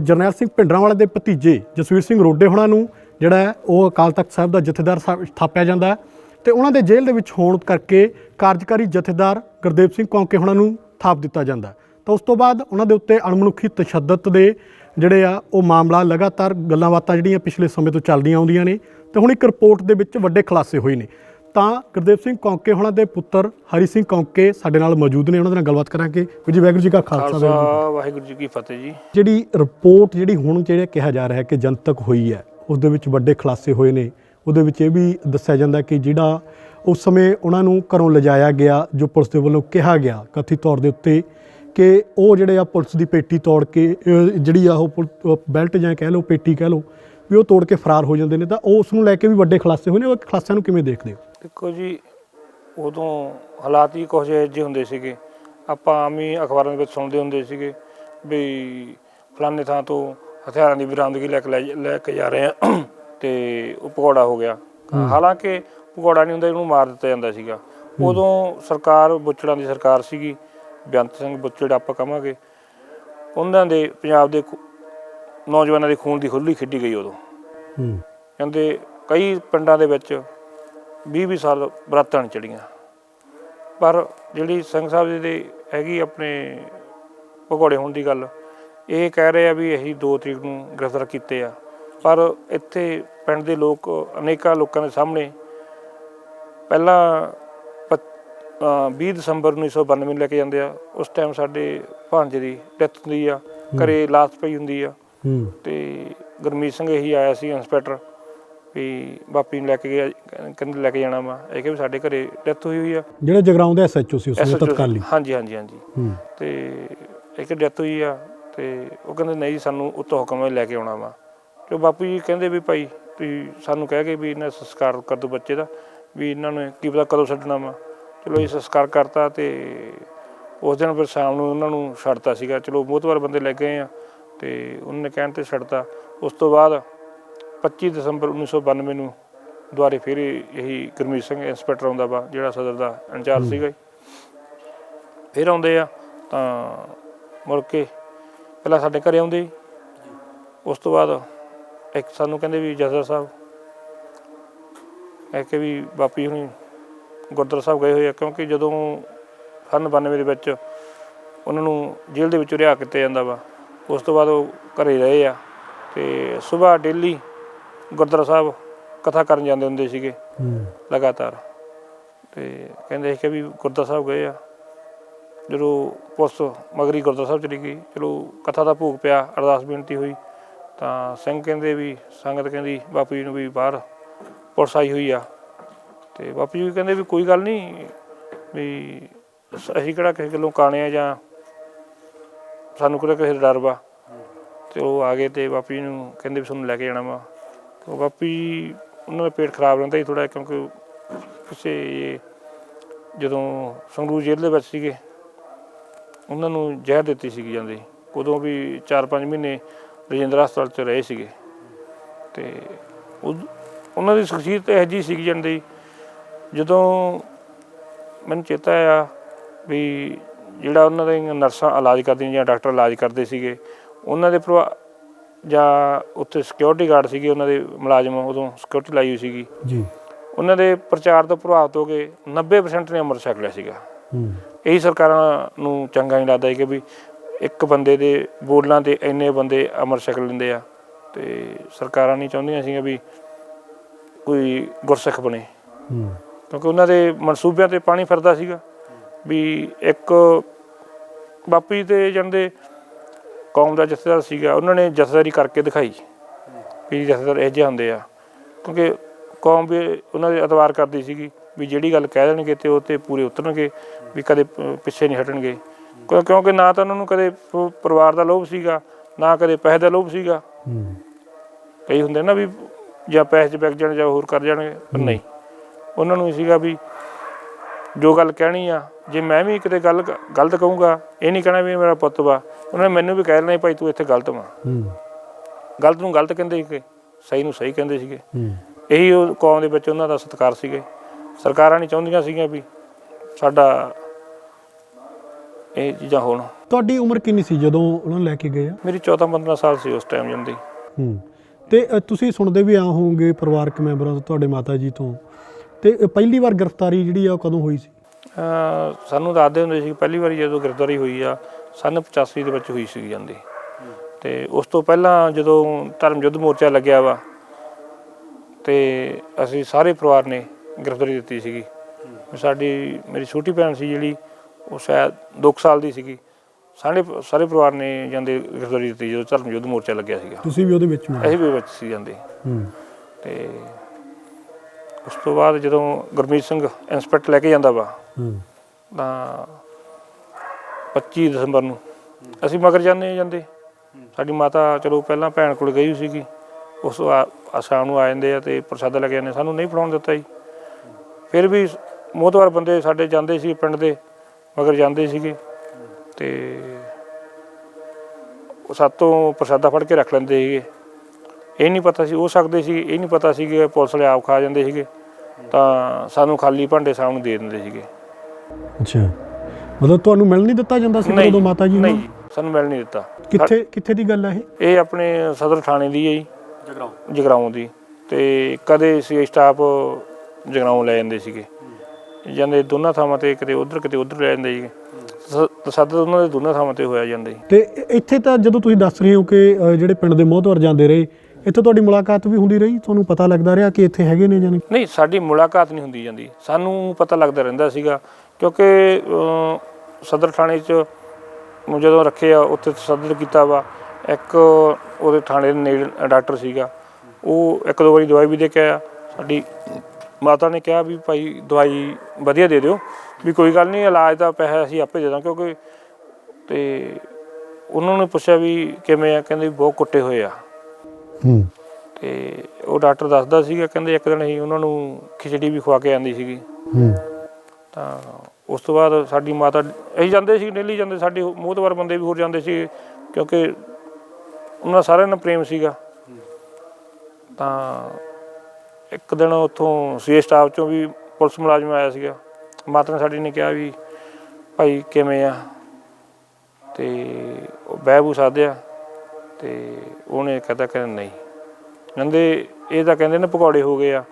ਜਰਨੈਲ ਸਿੰਘ ਭਿੰਡਰਾਂਵਾਲੇ ਦੇ ਭਤੀਜੇ ਜਸਵੀਰ ਸਿੰਘ ਰੋਡੇ ਹੋਣਾ ਨੂੰ ਜਿਹੜਾ ਉਹ ਅਕਾਲ ਤਖਤ ਸਾਹਿਬ ਦਾ ਜਥੇਦਾਰ ਥਾਪਿਆ ਜਾਂਦਾ ਤੇ ਉਹਨਾਂ ਦੇ ਜੇਲ੍ਹ ਦੇ ਵਿੱਚ ਹੋਣ ਕਰਕੇ ਕਾਰਜਕਾਰੀ ਜਥੇਦਾਰ ਗੁਰਦੇਵ ਸਿੰਘ ਕੌਂਕੇ ਹੋਣਾ ਨੂੰ ਥਾਪ ਦਿੱਤਾ ਜਾਂਦਾ। ਤਾਂ ਉਸ ਤੋਂ ਬਾਅਦ ਉਹਨਾਂ ਦੇ ਉੱਤੇ ਅਣਮਨੁੱਖੀ ਤਸ਼ੱਦਦ ਦੇ ਜਿਹੜੇ ਆ ਉਹ ਮਾਮਲਾ ਲਗਾਤਾਰ ਗੱਲਾਂ ਬਾਤਾਂ ਜਿਹੜੀਆਂ ਪਿਛਲੇ ਸਮੇਂ ਤੋਂ ਚੱਲਦੀਆਂ ਆਉਂਦੀਆਂ ਨੇ ਤੇ ਹੁਣ ਇੱਕ ਰਿਪੋਰਟ ਦੇ ਵਿੱਚ ਵੱਡੇ ਖੁਲਾਸੇ ਹੋਏ ਨੇ ਤਾਂ ਗੁਰਦੇਵ ਸਿੰਘ ਕੌਂਕੇ ਹੋਣਾ ਦੇ ਪੁੱਤਰ ਹਰੀ ਸਿੰਘ ਕੌਂਕੇ ਸਾਡੇ ਨਾਲ ਮੌਜੂਦ ਨੇ ਉਹਨਾਂ ਦੇ ਨਾਲ ਗੱਲਬਾਤ ਕਰਾਂਗੇ ਵੀਰ ਜੀ ਵਾਹਿਗੁਰੂ ਜੀ ਕਾ ਖਾਲਸਾ ਵਾਹਿਗੁਰੂ ਜੀ ਕੀ ਫਤਿਹ ਜੀ। ਜਿਹੜੀ ਰਿਪੋਰਟ ਜਿਹੜੀ ਹੁਣ ਜਿਹੜਾ ਕਿਹਾ ਜਾ ਰਿਹਾ ਹੈ ਕਿ ਜਨਤਕ ਹੋਈ ਹੈ ਉਸ ਦੇ ਵਿੱਚ ਵੱਡੇ ਖੁਲਾਸੇ ਹੋਏ ਨੇ। ਉਹਦੇ ਵਿੱਚ ਇਹ ਵੀ ਦੱਸਿਆ ਜਾਂਦਾ ਕਿ ਜਿਹੜਾ ਉਸ ਸਮੇਂ ਉਹਨਾਂ ਨੂੰ ਘਰੋਂ ਲਿਜਾਇਆ ਗਿਆ, ਜੋ ਪੁਲਿਸ ਦੇ ਵੱਲੋਂ ਕਿਹਾ ਗਿਆ ਕਥਿਤ ਤੌਰ ਦੇ ਉੱਤੇ ਕਿ ਉਹ ਜਿਹੜੇ ਆ ਪੁਲਿਸ ਦੀ ਪੇਟੀ ਤੋੜ ਕੇ ਜਿਹੜੀ ਆ ਉਹ ਪੁਲ- ਬੈਲਟ ਜਾਂ ਕਹਿ ਲਓ ਪੇਟੀ ਕਹਿ ਲਓ ਵੀ ਉਹ ਤੋੜ ਕੇ ਫਰਾਰ ਹੋ ਜਾਂਦੇ ਨੇ ਤਾਂ ਉਹ ਉਸ ਨੂੰ ਲੈ ਕੇ ਵੀ ਵੱਡੇ ਖੁਲਾਸੇ ਹੋਏ ਨੇ। ਉਹ ਖੁਲਾਸਿਆਂ ਨੂੰ ਕਿਵੇਂ ਦੇਖਦੇ ਹੋ? ਦੇਖੋ ਜੀ, ਉਦੋਂ ਹਾਲਾਤ ਹੀ ਕੁਝ ਇਹੋ ਜਿਹੇ ਹੁੰਦੇ ਸੀਗੇ। ਆਪਾਂ ਆਮ ਹੀ ਅਖਬਾਰਾਂ ਦੇ ਵਿੱਚ ਸੁਣਦੇ ਹੁੰਦੇ ਸੀਗੇ ਵੀ ਫਲਾਣੇ ਥਾਂ ਤੋਂ ਹਥਿਆਰਾਂ ਦੀ ਬਰਾਮਦਗੀ ਲੈ ਕੇ ਲੈ ਲੈ ਕੇ ਜਾ ਰਹੇ ਆ। ਤੇ ਉਹ ਭਗੌੜਾ ਹੋ ਗਿਆ। ਹਾਲਾਂਕਿ ਭਗੌੜਾ ਨਹੀਂ ਹੁੰਦਾ ਇਹਨੂੰ ਮਾਰ ਦਿੱਤਾ ਜਾਂਦਾ ਸੀਗਾ। ਉਦੋਂ ਸਰਕਾਰ ਬੁੱਚੜਾਂ ਦੀ ਸਰਕਾਰ ਸੀਗੀ। ਬੇਅੰਤ ਸਿੰਘ ਬੁੱਚੜ ਆਪਾਂ ਕਹਾਂਗੇ। ਉਹਨਾਂ ਦੇ ਪੰਜਾਬ ਦੇ ਨੌਜਵਾਨਾਂ ਦੇ ਖੂਨ ਦੀ ਖੁੱਲੀ ਖੇਡੀ ਗਈ ਉਦੋਂ। ਹੂੰ। ਕਹਿੰਦੇ ਕਈ ਪਿੰਡਾਂ ਦੇ ਵਿੱਚ 20-20 ਸਾਲ ਬਰਾਤਾਂ ਚੜੀਆਂ ਪਰ ਜਿਹੜੀ ਸਿੰਘ ਸਾਹਿਬ ਜੀ ਦੇ ਹੈਗੀ ਆਪਣੇ ਭਗੌੜੇ ਹੋਣ ਦੀ ਗੱਲ ਇਹ ਕਹਿ ਰਹੇ ਆ ਵੀ ਅਸੀਂ 2 ਤਰੀਕ ਨੂੰ ਗ੍ਰਿਫਤਾਰ ਕੀਤੇ ਆ। ਪਰ ਇੱਥੇ ਪਿੰਡ ਦੇ ਲੋਕ ਅਨੇਕਾਂ ਲੋਕਾਂ ਦੇ ਸਾਹਮਣੇ ਪਹਿਲਾਂ ਪੱਚ- ਅਹ 20 ਦਸੰਬਰ 1992 ਨੂੰ ਲੈ ਕੇ ਜਾਂਦੇ ਆ। ਉਸ ਟਾਈਮ ਸਾਡੇ ਭਾਂਜੇ ਦੀ ਡੈਥ ਹੁੰਦੀ ਆ। ਘਰੇ ਲਾਸ਼ ਪਈ ਹੁੰਦੀ ਆ। ਤੇ ਗੁਰਮੀਤ ਸਿੰਘ ਇਹੀ ਆਇਆ ਸੀ ਇੰਸਪੈਕਟਰ ਵੀ ਬਾਪੀ ਨੂੰ ਲੈ ਕੇ ਗਿਆ ਕਹਿੰਦੇ ਲੈ ਕੇ ਜਾਣਾ ਵਾ। ਇਹ ਕਿ ਵੀ ਸਾਡੇ ਘਰੇ ਡੈਥ ਹੋਈ ਹੋਈ ਆ। ਜਿਹੜੇ ਜਗਰਾਉਂ ਦੇ ਐਸਐਚਓ ਸੀ ਉਸ SHO ਤਤਕਾਲੀ। ਹਾਂਜੀ ਹਾਂਜੀ ਹਾਂਜੀ। ਤੇ ਇੱਕ ਡੈਥ ਹੋਈ ਆ। ਤੇ ਉਹ ਕਹਿੰਦੇ ਨਹੀਂ ਜੀ, ਸਾਨੂੰ ਉੱਤੋਂ ਹੁਕਮ ਹੈ ਲੈ ਕੇ ਆਉਣਾ ਵਾ। ਤੇ ਬਾਪੂ ਜੀ ਕਹਿੰਦੇ ਵੀ ਭਾਈ ਤੁਸੀਂ ਸਾਨੂੰ ਕਹਿ ਕੇ ਵੀ ਇਹਨਾਂ ਦਾ ਸੰਸਕਾਰ ਕਰ ਦਿਓ ਬੱਚੇ ਦਾ ਵੀ ਇਹਨਾਂ ਨੂੰ ਕੀ ਪਤਾ ਕਦੋਂ ਛੱਡਣਾ ਵਾ। ਚਲੋ ਇਹ ਸੰਸਕਾਰ ਕਰਤਾ ਤੇ ਉਸ ਦਿਨ ਫਿਰ ਸ਼ਾਮ ਨੂੰ ਉਹਨਾਂ ਨੂੰ ਛੱਡਤਾ ਸੀਗਾ। ਚਲੋ ਬਹੁਤ ਵਾਰ ਬੰਦੇ ਲੈ ਗਏ ਆ ਤੇ ਉਹਨਾਂ ਨੇ ਕਹਿਣ ਤੇ ਛੱਡਤਾ। ਉਸ ਤੋਂ ਬਾਅਦ 25 ਦਸੰਬਰ 1992 ਨੂੰ ਦੁਆਰੇ ਫਿਰ ਇਹੀ ਗੁਰਮੀਤ ਸਿੰਘ ਇੰਸਪੈਕਟਰ ਆਉਂਦਾ ਵਾ ਜਿਹੜਾ ਸਦਰ ਦਾ ਇੰਚਾਰਜ ਸੀਗਾ ਜੀ। ਫਿਰ ਆਉਂਦੇ ਆ ਤਾਂ ਮੁੜ ਕੇ ਪਹਿਲਾਂ ਸਾਡੇ ਘਰੇ ਆਉਂਦੇ। ਉਸ ਤੋਂ ਬਾਅਦ ਇੱਕ ਸਾਨੂੰ ਕਹਿੰਦੇ ਵੀ ਜਸਰ ਸਾਹਿਬ ਇਹ ਕਿ ਵੀ ਬਾਪੀ ਹੁਣੀ ਗੁਰਦੁਆਰਾ ਸਾਹਿਬ ਗਏ ਹੋਏ ਆ ਕਿਉਂਕਿ ਜਦੋਂ ਸਨ 92 ਦੇ ਵਿੱਚ ਉਹਨਾਂ ਨੂੰ ਜੇਲ੍ਹ ਦੇ ਵਿੱਚੋਂ ਰਿਹਾ ਕੀਤਾ ਜਾਂਦਾ ਵਾ ਉਸ ਤੋਂ ਬਾਅਦ ਉਹ ਘਰੇ ਰਹੇ ਆ ਤੇ ਸਵੇਰ ਡੇਲੀ ਗੁਰਦੁਆਰਾ ਸਾਹਿਬ ਕਥਾ ਕਰਨ ਜਾਂਦੇ ਹੁੰਦੇ ਸੀਗੇ ਲਗਾਤਾਰ। ਤੇ ਕਹਿੰਦੇ ਸੀ ਕਿ ਵੀ ਗੁਰਦੁਆਰਾ ਸਾਹਿਬ ਗਏ ਆ। ਜਦੋਂ ਪੁਲਿਸ ਮਗਰੀ ਗੁਰਦੁਆਰਾ ਸਾਹਿਬ ਚਲੀ ਗਈ, ਚਲੋ ਕਥਾ ਦਾ ਭੋਗ ਪਿਆ, ਅਰਦਾਸ ਬੇਨਤੀ ਹੋਈ, ਤਾਂ ਸਿੰਘ ਕਹਿੰਦੇ ਵੀ ਸੰਗਤ ਕਹਿੰਦੀ ਬਾਪੂ ਜੀ ਨੂੰ ਵੀ ਬਾਹਰ ਪੁਲਿਸ ਆਈ ਹੋਈ ਆ। ਤੇ ਬਾਪੂ ਜੀ ਕਹਿੰਦੇ ਵੀ ਕੋਈ ਗੱਲ ਨਹੀਂ, ਵੀ ਅਸੀਂ ਕਿਹੜਾ ਕਿਸੇ ਗੱਲੋਂ ਕਾਣੇ ਆ ਜਾਂ ਸਾਨੂੰ ਕਿਹੜਾ ਕਿਸੇ ਦਾ ਡਰ ਵਾ। ਤੇ ਉਹ ਆ ਗਏ ਤੇ ਬਾਪੂ ਜੀ ਨੂੰ ਕਹਿੰਦੇ ਵੀ ਤੁਹਾਨੂੰ ਲੈ ਕੇ ਜਾਣਾ ਵਾ। ਤੇ ਉਹ ਬਾਪੂ ਜੀ, ਉਹਨਾਂ ਦਾ ਪੇਟ ਖਰਾਬ ਰਹਿੰਦਾ ਸੀ ਥੋੜਾ ਕਿਉਂਕਿ ਕਿਸੇ ਜਦੋਂ ਸੰਗਰੂਰ ਜੇਲ੍ਹ ਦੇ ਵਿੱਚ ਸੀਗੇ ਉਹਨਾਂ ਨੂੰ ਜ਼ਹਿਰ ਦਿੱਤੀ ਸੀਗੀ ਜਾਂਦੀ। ਉਦੋਂ ਵੀ 4-5 ਮਹੀਨੇ ਰਜਿੰਦਰਾ ਹਸਪਤਾਲ 'ਚ ਰਹੇ ਸੀਗੇ। ਤੇ ਉਹਨਾਂ ਦੀ ਸ਼ਖਸੀਅਤ ਇਹੋ ਜਿਹੀ ਸੀਗੀ ਜਾਂਦੀ ਜਦੋਂ ਮੈਨੂੰ ਚੇਤਾ ਆ ਵੀ ਜਿਹੜਾ ਉਹਨਾਂ ਦੇ ਨਰਸਾਂ ਇਲਾਜ ਕਰਦੀਆਂ ਜਾਂ ਡਾਕਟਰ ਇਲਾਜ ਕਰਦੇ ਸੀਗੇ ਉਹਨਾਂ ਦੇ ਪ੍ਰਭਾ ਜਾਂ ਉੱਥੇ ਸਿਕਿਉਰਿਟੀ ਗਾਰਡ ਸੀਗੇ ਉਹਨਾਂ ਦੇ ਮੁਲਾਜ਼ਮ ਉਦੋਂ ਸਿਕਿਉਰਿਟੀ ਲਾਈ ਹੋਈ ਸੀਗੀ। ਜੀ। ਉਹਨਾਂ ਦੇ ਪ੍ਰਚਾਰ ਤੋਂ ਪ੍ਰਭਾਵਿਤ ਹੋ ਕੇ 90% ਨੇ ਅੰਮ੍ਰਿਤ ਛਕ ਲਿਆ ਸੀਗਾ। ਇਹੀ ਸਰਕਾਰਾਂ ਨੂੰ ਚੰਗਾ ਨਹੀਂ ਲੱਗਦਾ ਕਿ ਵੀ ਇੱਕ ਬੰਦੇ ਦੇ ਬੋਲਾਂ ਤੇ ਇੰਨੇ ਬੰਦੇ ਅੰਮ੍ਰਿਤ ਛਕ ਲੈਂਦੇ ਆ ਤੇ ਸਰਕਾਰਾਂ ਨਹੀਂ ਚਾਹੁੰਦੀਆਂ ਸੀਗੀਆਂ ਵੀ ਕੋਈ ਗੁਰਸਿੱਖ ਬਣੇ। ਕਿਉਂਕਿ ਉਹਨਾਂ ਦੇ ਮਨਸੂਬਿਆਂ ਤੇ ਪਾਣੀ ਫਿਰਦਾ ਸੀਗਾ ਵੀ ਇੱਕ ਬਾਪੂ ਤੇ ਜਾਂਦੇ ਕੌਮ ਦਾ ਜਥੇਦਾਰ ਸੀਗਾ ਉਹਨਾਂ ਨੇ ਜਥੇਦਾਰੀ ਕਰਕੇ ਦਿਖਾਈ ਵੀ ਜਥੇਦਾਰ ਇਹ ਜਿਹੇ ਹੁੰਦੇ ਆ। ਕਿਉਂਕਿ ਕੌਮ ਵੀ ਉਹਨਾਂ ਦੇ ਅਤਵਾਰ ਕਰਦੀ ਸੀਗੀ ਵੀ ਜਿਹੜੀ ਗੱਲ ਕਹਿ ਦੇਣਗੇ ਤੇ ਉਹ ਤੇ ਪੂਰੇ ਉਤਰਨਗੇ। ਵੀ ਕਦੇ ਪ- ਪਿੱਛੇ ਨਹੀਂ ਹਟਣਗੇ। ਕਿਉਂ- ਕਿਉਂਕਿ ਨਾ ਤਾਂ ਉਹਨਾਂ ਨੂੰ ਕਦੇ ਪ- ਪਰਿਵਾਰ ਦਾ ਲੋਭ ਸੀਗਾ ਨਾ ਕਦੇ ਪੈਸੇ ਦਾ ਲੋਭ ਸੀਗਾ। ਹੂੰ। ਕਈ ਹੁੰਦੇ ਨਾ ਵੀ ਜਾਂ ਪੈਸੇ 'ਚ ਵਿਕ ਜਾਣ ਜਾਂ ਹੋਰ ਕਰ ਜਾਣਗੇ ਪਰ ਨਹੀਂ। ਉਹਨਾਂ ਨੂੰ ਸੀਗਾ ਵੀ ਜੋ ਗੱਲ ਕਹਿਣੀ ਆ ਜੇ ਮੈਂ ਵੀ ਕਿਤੇ ਗੱਲ ਗ- ਗਲਤ ਕਹੂੰਗਾ ਇਹ ਨਹੀਂ ਕਹਿਣਾ ਵੀ ਇਹ ਮੇਰਾ ਪੁੱਤ ਵਾ ਉਹਨਾਂ ਨੇ ਮੈਨੂੰ ਵੀ ਕਹਿ ਲੈਣਾ ਭਾਈ ਤੂੰ ਇੱਥੇ ਗਲਤ ਵਾ। ਹੂੰ। ਗਲਤ ਨੂੰ ਗਲਤ ਕਹਿੰਦੇ ਸੀਗੇ ਸਹੀ ਨੂੰ ਸਹੀ ਕਹਿੰਦੇ ਸੀਗੇ। ਹੂੰ। ਇਹੀ ਉਹ ਕੌਮ ਦੇ ਵਿੱਚ ਉਹਨਾਂ ਦਾ ਸਤਿਕਾਰ ਸੀਗੇ। ਸਰਕਾਰਾਂ ਨਹੀਂ ਚਾਹੁੰਦੀਆਂ ਸੀਗੀਆਂ ਵੀ ਸਾਡਾ ਇਹ ਚੀਜ਼ਾਂ ਹੋਣ। ਤੁਹਾਡੀ ਉਮਰ ਕਿੰਨੀ ਸੀ ਜਦੋਂ ਉਹਨਾਂ ਨੂੰ ਲੈ ਕੇ ਗਏ ਆ? ਮੇਰੀ 14 15 ਸਾਲ ਸੀ ਉਸ ਟਾਈਮ ਜਾਂਦੀ ਹੂੰ। ਤੇ ਅ, ਤੁਸੀਂ ਸੁਣਦੇ ਵੀ ਆ ਹੋਵੋਗੇ ਪਰਿਵਾਰਕ ਮੈਂਬਰਾਂ ਤੋਂ ਤੁਹਾਡੇ ਮਾਤਾ ਜੀ ਤੋਂ। ਤੇ ਅ, ਪਹਿਲੀ ਵਾਰ ਗ੍ਰਿਫਤਾਰੀ ਜਿਹੜੀ ਆ ਉਹ ਕਦੋਂ ਹੋਈ ਸੀ? ਅਹ ਸਾਨੂੰ ਦੱਸਦੇ ਹੁੰਦੇ ਸੀ ਪਹਿਲੀ ਵਾਰੀ ਜਦੋਂ ਗ੍ਰਿਫਤਾਰੀ ਹੋਈ ਆ ਸਨ 85 ਦੇ ਵਿੱਚ ਹੋਈ ਸੀ ਜਾਂਦੀ ਤੇ ਉਸ ਤੋਂ ਪਹਿਲਾਂ ਜਦੋਂ ਧਰਮ ਯੁੱਧ ਮੋਰਚਾ ਲੱਗਿਆ ਵਾ ਤੇ ਅਸੀਂ ਸਾਰੇ ਪਰਿਵਾਰ ਨੇ ਗ੍ਰਿਫਤਾਰੀ ਦਿੱਤੀ ਸੀਗੀ। ਸਾਡੀ ਮੇਰੀ ਛੋਟੀ ਭੈਣ ਸੀ ਜਿਹੜੀ ਉਹ ਸ਼ਾਇਦ 2 ਸਾਲ ਦੀ ਸੀਗੀ। ਸਾਰੇ ਸਾਰੇ ਪਰਿਵਾਰ ਨੇ ਜਾਂਦੇ ਗ੍ਰਿਫਤਾਰੀ ਦਿੱਤੀ ਜਦੋਂ ਧਰਮ ਯੁੱਧ ਮੋਰਚਾ ਲੱਗਿਆ ਸੀਗਾ। ਤੁਸੀਂ ਵੀ ਉਹਦੇ ਵਿੱਚ ਮਿਲੇ ਅਸੀਂ ਵੀ ਵਿੱਚ ਸੀ ਜਾਂਦੇ। ਹੂੰ। ਤੇ ਉਸ ਤੋਂ ਬਾਅਦ ਜਦੋਂ ਗੁਰਮੀਤ ਸਿੰਘ ਇੰਸਪੈਕਟਰ ਲੈ ਕੇ ਜਾਂਦਾ ਵਾ ਹੂੰ। ਤਾਂ 25 ਦਸੰਬਰ ਨੂੰ ਅਸੀਂ ਮਗਰ ਜਾਂਦੇ ਜਾਂਦੇ। ਸਾਡੀ ਮਾਤਾ ਚਲੋ ਪਹਿਲਾਂ ਭੈਣ ਕੋਲ ਗਈ ਸੀਗੀ। ਉਸ ਤੋਂ ਆ- ਆ ਸ਼ਾਮ ਨੂੰ ਆ ਜਾਂਦੇ ਆ ਤੇ ਪ੍ਰਸਾਦਾ ਲੈ ਕੇ ਜਾਂਦੇ। ਸਾਨੂੰ ਨਹੀਂ ਫੜਾਉਣ ਦਿੱਤਾ ਜੀ। ਫਿਰ ਵੀ ਮੋਹਤਵਾਰ ਬੰਦੇ ਸਾਡੇ ਜਾਂਦੇ ਸੀ ਪਿੰਡ ਦੇ। ਮਗਰ ਜਾਂਦੇ ਸੀਗੇ ਤੇ ਉਹ ਸਾਤੋਂ ਪ੍ਰਸ਼ਾਦਾ ਫੜ ਕੇ ਰੱਖ ਲੈਂਦੇ ਸੀਗੇ। ਇਹ ਨਹੀਂ ਪਤਾ ਸੀ ਉਹ ਸਕਦੇ ਸੀ ਇਹ ਨਹੀਂ ਪਤਾ ਸੀ ਕਿ ਪੁਲਿਸ ਵਾਲੇ ਆਪ ਖਾ ਜਾਂਦੇ ਸੀਗੇ। ਤਾਂ ਸਾਨੂੰ ਖਾਲੀ ਭਾਂਡੇ ਸਾਹਮਣੇ ਦੇ ਦਿੰਦੇ ਸੀਗੇ। ਅੱਛਾ। ਮਤਲਬ ਤੁਹਾਨੂੰ ਮਿਲ ਨਹੀਂ ਦਿੱਤਾ ਜਾਂਦਾ ਸੀ ਉਦੋਂ ਮਾਤਾ ਜੀ ਨੂੰ? ਨਹੀਂ ਸਾਨੂੰ ਮਿਲ ਨਹੀਂ ਦਿੱਤਾ। ਕਿੱਥੇ ਕਿੱਥੇ ਦੀ ਗੱਲ ਹੈ ਇਹ? ਇਹ ਆਪਣੇ ਸਦਰ ਥਾਣੇ ਦੀ ਹੈ ਜੀ। ਜਗਰਾਉਂ। ਜਗਰਾਉਂ ਦੀ। ਤੇ ਕਦੇ ਸੀ ਸਟਾਫ ਜਗਰਾਉਂ ਲੈ ਜਾਂਦੇ ਸੀਗੇ। ਜਾਂਦੇ ਦੋਨਾਂ ਥਾਵਾਂ ਤੇ ਕਿਤੇ ਉਧਰ ਕਿਤੇ ਉਧਰ ਲੈ ਜਾਂਦੇ ਸ- ਸਦਰ ਉਹਨਾਂ ਦੇ ਦੋਨਾਂ ਥਾਵਾਂ ਤੇ ਹੋਇਆ ਜਾਂਦਾ ਜੀ। ਤੇ ਇੱਥੇ ਤਾਂ ਜਦੋਂ ਤੁਸੀਂ ਦੱਸ ਰਹੇ ਹੋ ਕਿ ਅ, ਜਿਹੜੇ ਪਿੰਡ ਦੇ ਮੋਹਤਵਰ ਜਾਂਦੇ ਰਹੇ ਇੱਥੇ ਤੁਹਾਡੀ ਮੁਲਾਕਾਤ ਵੀ ਹੁੰਦੀ ਰਹੀ? ਤੁਹਾਨੂੰ ਪਤਾ ਲੱਗਦਾ ਰਿਹਾ ਕਿ ਇੱਥੇ ਹੈਗੇ ਨੇ ਜਾਨੀ ਨਹੀਂ? ਸਾਡੀ ਮੁਲਾਕਾਤ ਨਹੀਂ ਹੁੰਦੀ ਜਾਂਦੀ। ਸਾਨੂੰ ਪਤਾ ਲੱਗਦਾ ਰਹਿੰਦਾ ਸੀਗਾ ਕਿਉਂਕਿ ਅਮ, ਸਦਰ ਥਾਣੇ 'ਚ ਜਦੋਂ ਰੱਖੇ ਆ ਉੱਥੇ ਤਸੱਦਦ ਕੀਤਾ ਵਾ। ਇੱਕ ਉਹਦੇ ਥਾਣੇ ਦੇ ਨੇੜੇ ਡਾਕਟਰ ਸੀਗਾ। ਉਹ ਇੱਕ ਦੋ ਵਾਰੀ ਦਵਾਈ ਵੀ ਦੇ ਕੇ ਆਇਆ। ਸਾਡੀ ਮਾਤਾ ਨੇ ਕਿਹਾ ਵੀ ਭਾਈ ਦਵਾਈ ਵਧੀਆ ਦੇ ਦਿਓ। ਵੀ ਕੋਈ ਗੱਲ ਨਹੀਂ ਇਲਾਜ ਦਾ ਪੈਸਾ ਅਸੀਂ ਆਪੇ ਦੇ ਦਾਂ ਕਿਉਂਕਿ ਤੇ ਉਹਨਾਂ ਨੇ ਪੁੱਛਿਆ ਵੀ ਕਿਵੇਂ ਆ ਕਹਿੰਦੇ ਬਹੁਤ ਕੁੱਟੇ ਹੋਏ ਆ। ਹੂੰ। ਤੇ ਉਹ ਡਾਕਟਰ ਦੱਸਦਾ ਸੀਗਾ ਕਹਿੰਦੇ ਇੱਕ ਦਿਨ ਅਸੀਂ ਉਹਨਾਂ ਨੂੰ ਖਿਚੜੀ ਵੀ ਖਵਾ ਕੇ ਆਂਦੀ ਸੀਗੀ। ਹੂੰ। ਤਾਂ ਉਸ ਤੋਂ ਬਾਅਦ ਸਾਡੀ ਮਾਤਾ ਅਸੀਂ ਜਾਂਦੇ ਸੀ ਡੇਲੀ ਜਾਂਦੇ ਸਾਡੇ ਮੋਹਤਵਾਰ ਬੰਦੇ ਵੀ ਹੋਰ ਜਾਂਦੇ ਸੀ ਕਿਉਂਕਿ ਉਹਨਾਂ ਸਾਰਿਆਂ ਨਾਲ ਪ੍ਰੇਮ ਸੀਗਾ। ਤਾਂ ਇੱਕ ਦਿਨ ਉੱਥੋਂ ਸੀ ਸਟਾਫ ਚੋਂ ਵੀ ਪੁਲਿਸ ਮੁਲਾਜ਼ਮ ਆਇਆ ਸੀਗਾ। ਮਾਤਾ ਨੇ ਸਾਡੀ ਨੇ ਕਿਹਾ ਵੀ ਭਾਈ ਕਿਵੇਂ ਆ? ਤੇ ਉਹ ਬਹਿਬੂ ਸਾਧਿਆ ਤੇ ਉਹਨੇ ਕਹਤਾ ਕਿ ਨਹੀਂ। ਕਹਿੰਦੇ ਇਹ ਤਾਂ ਕਹਿੰਦੇ ਨੇ ਪਕੌੜੇ ਹੋ ਗਏ ਆ।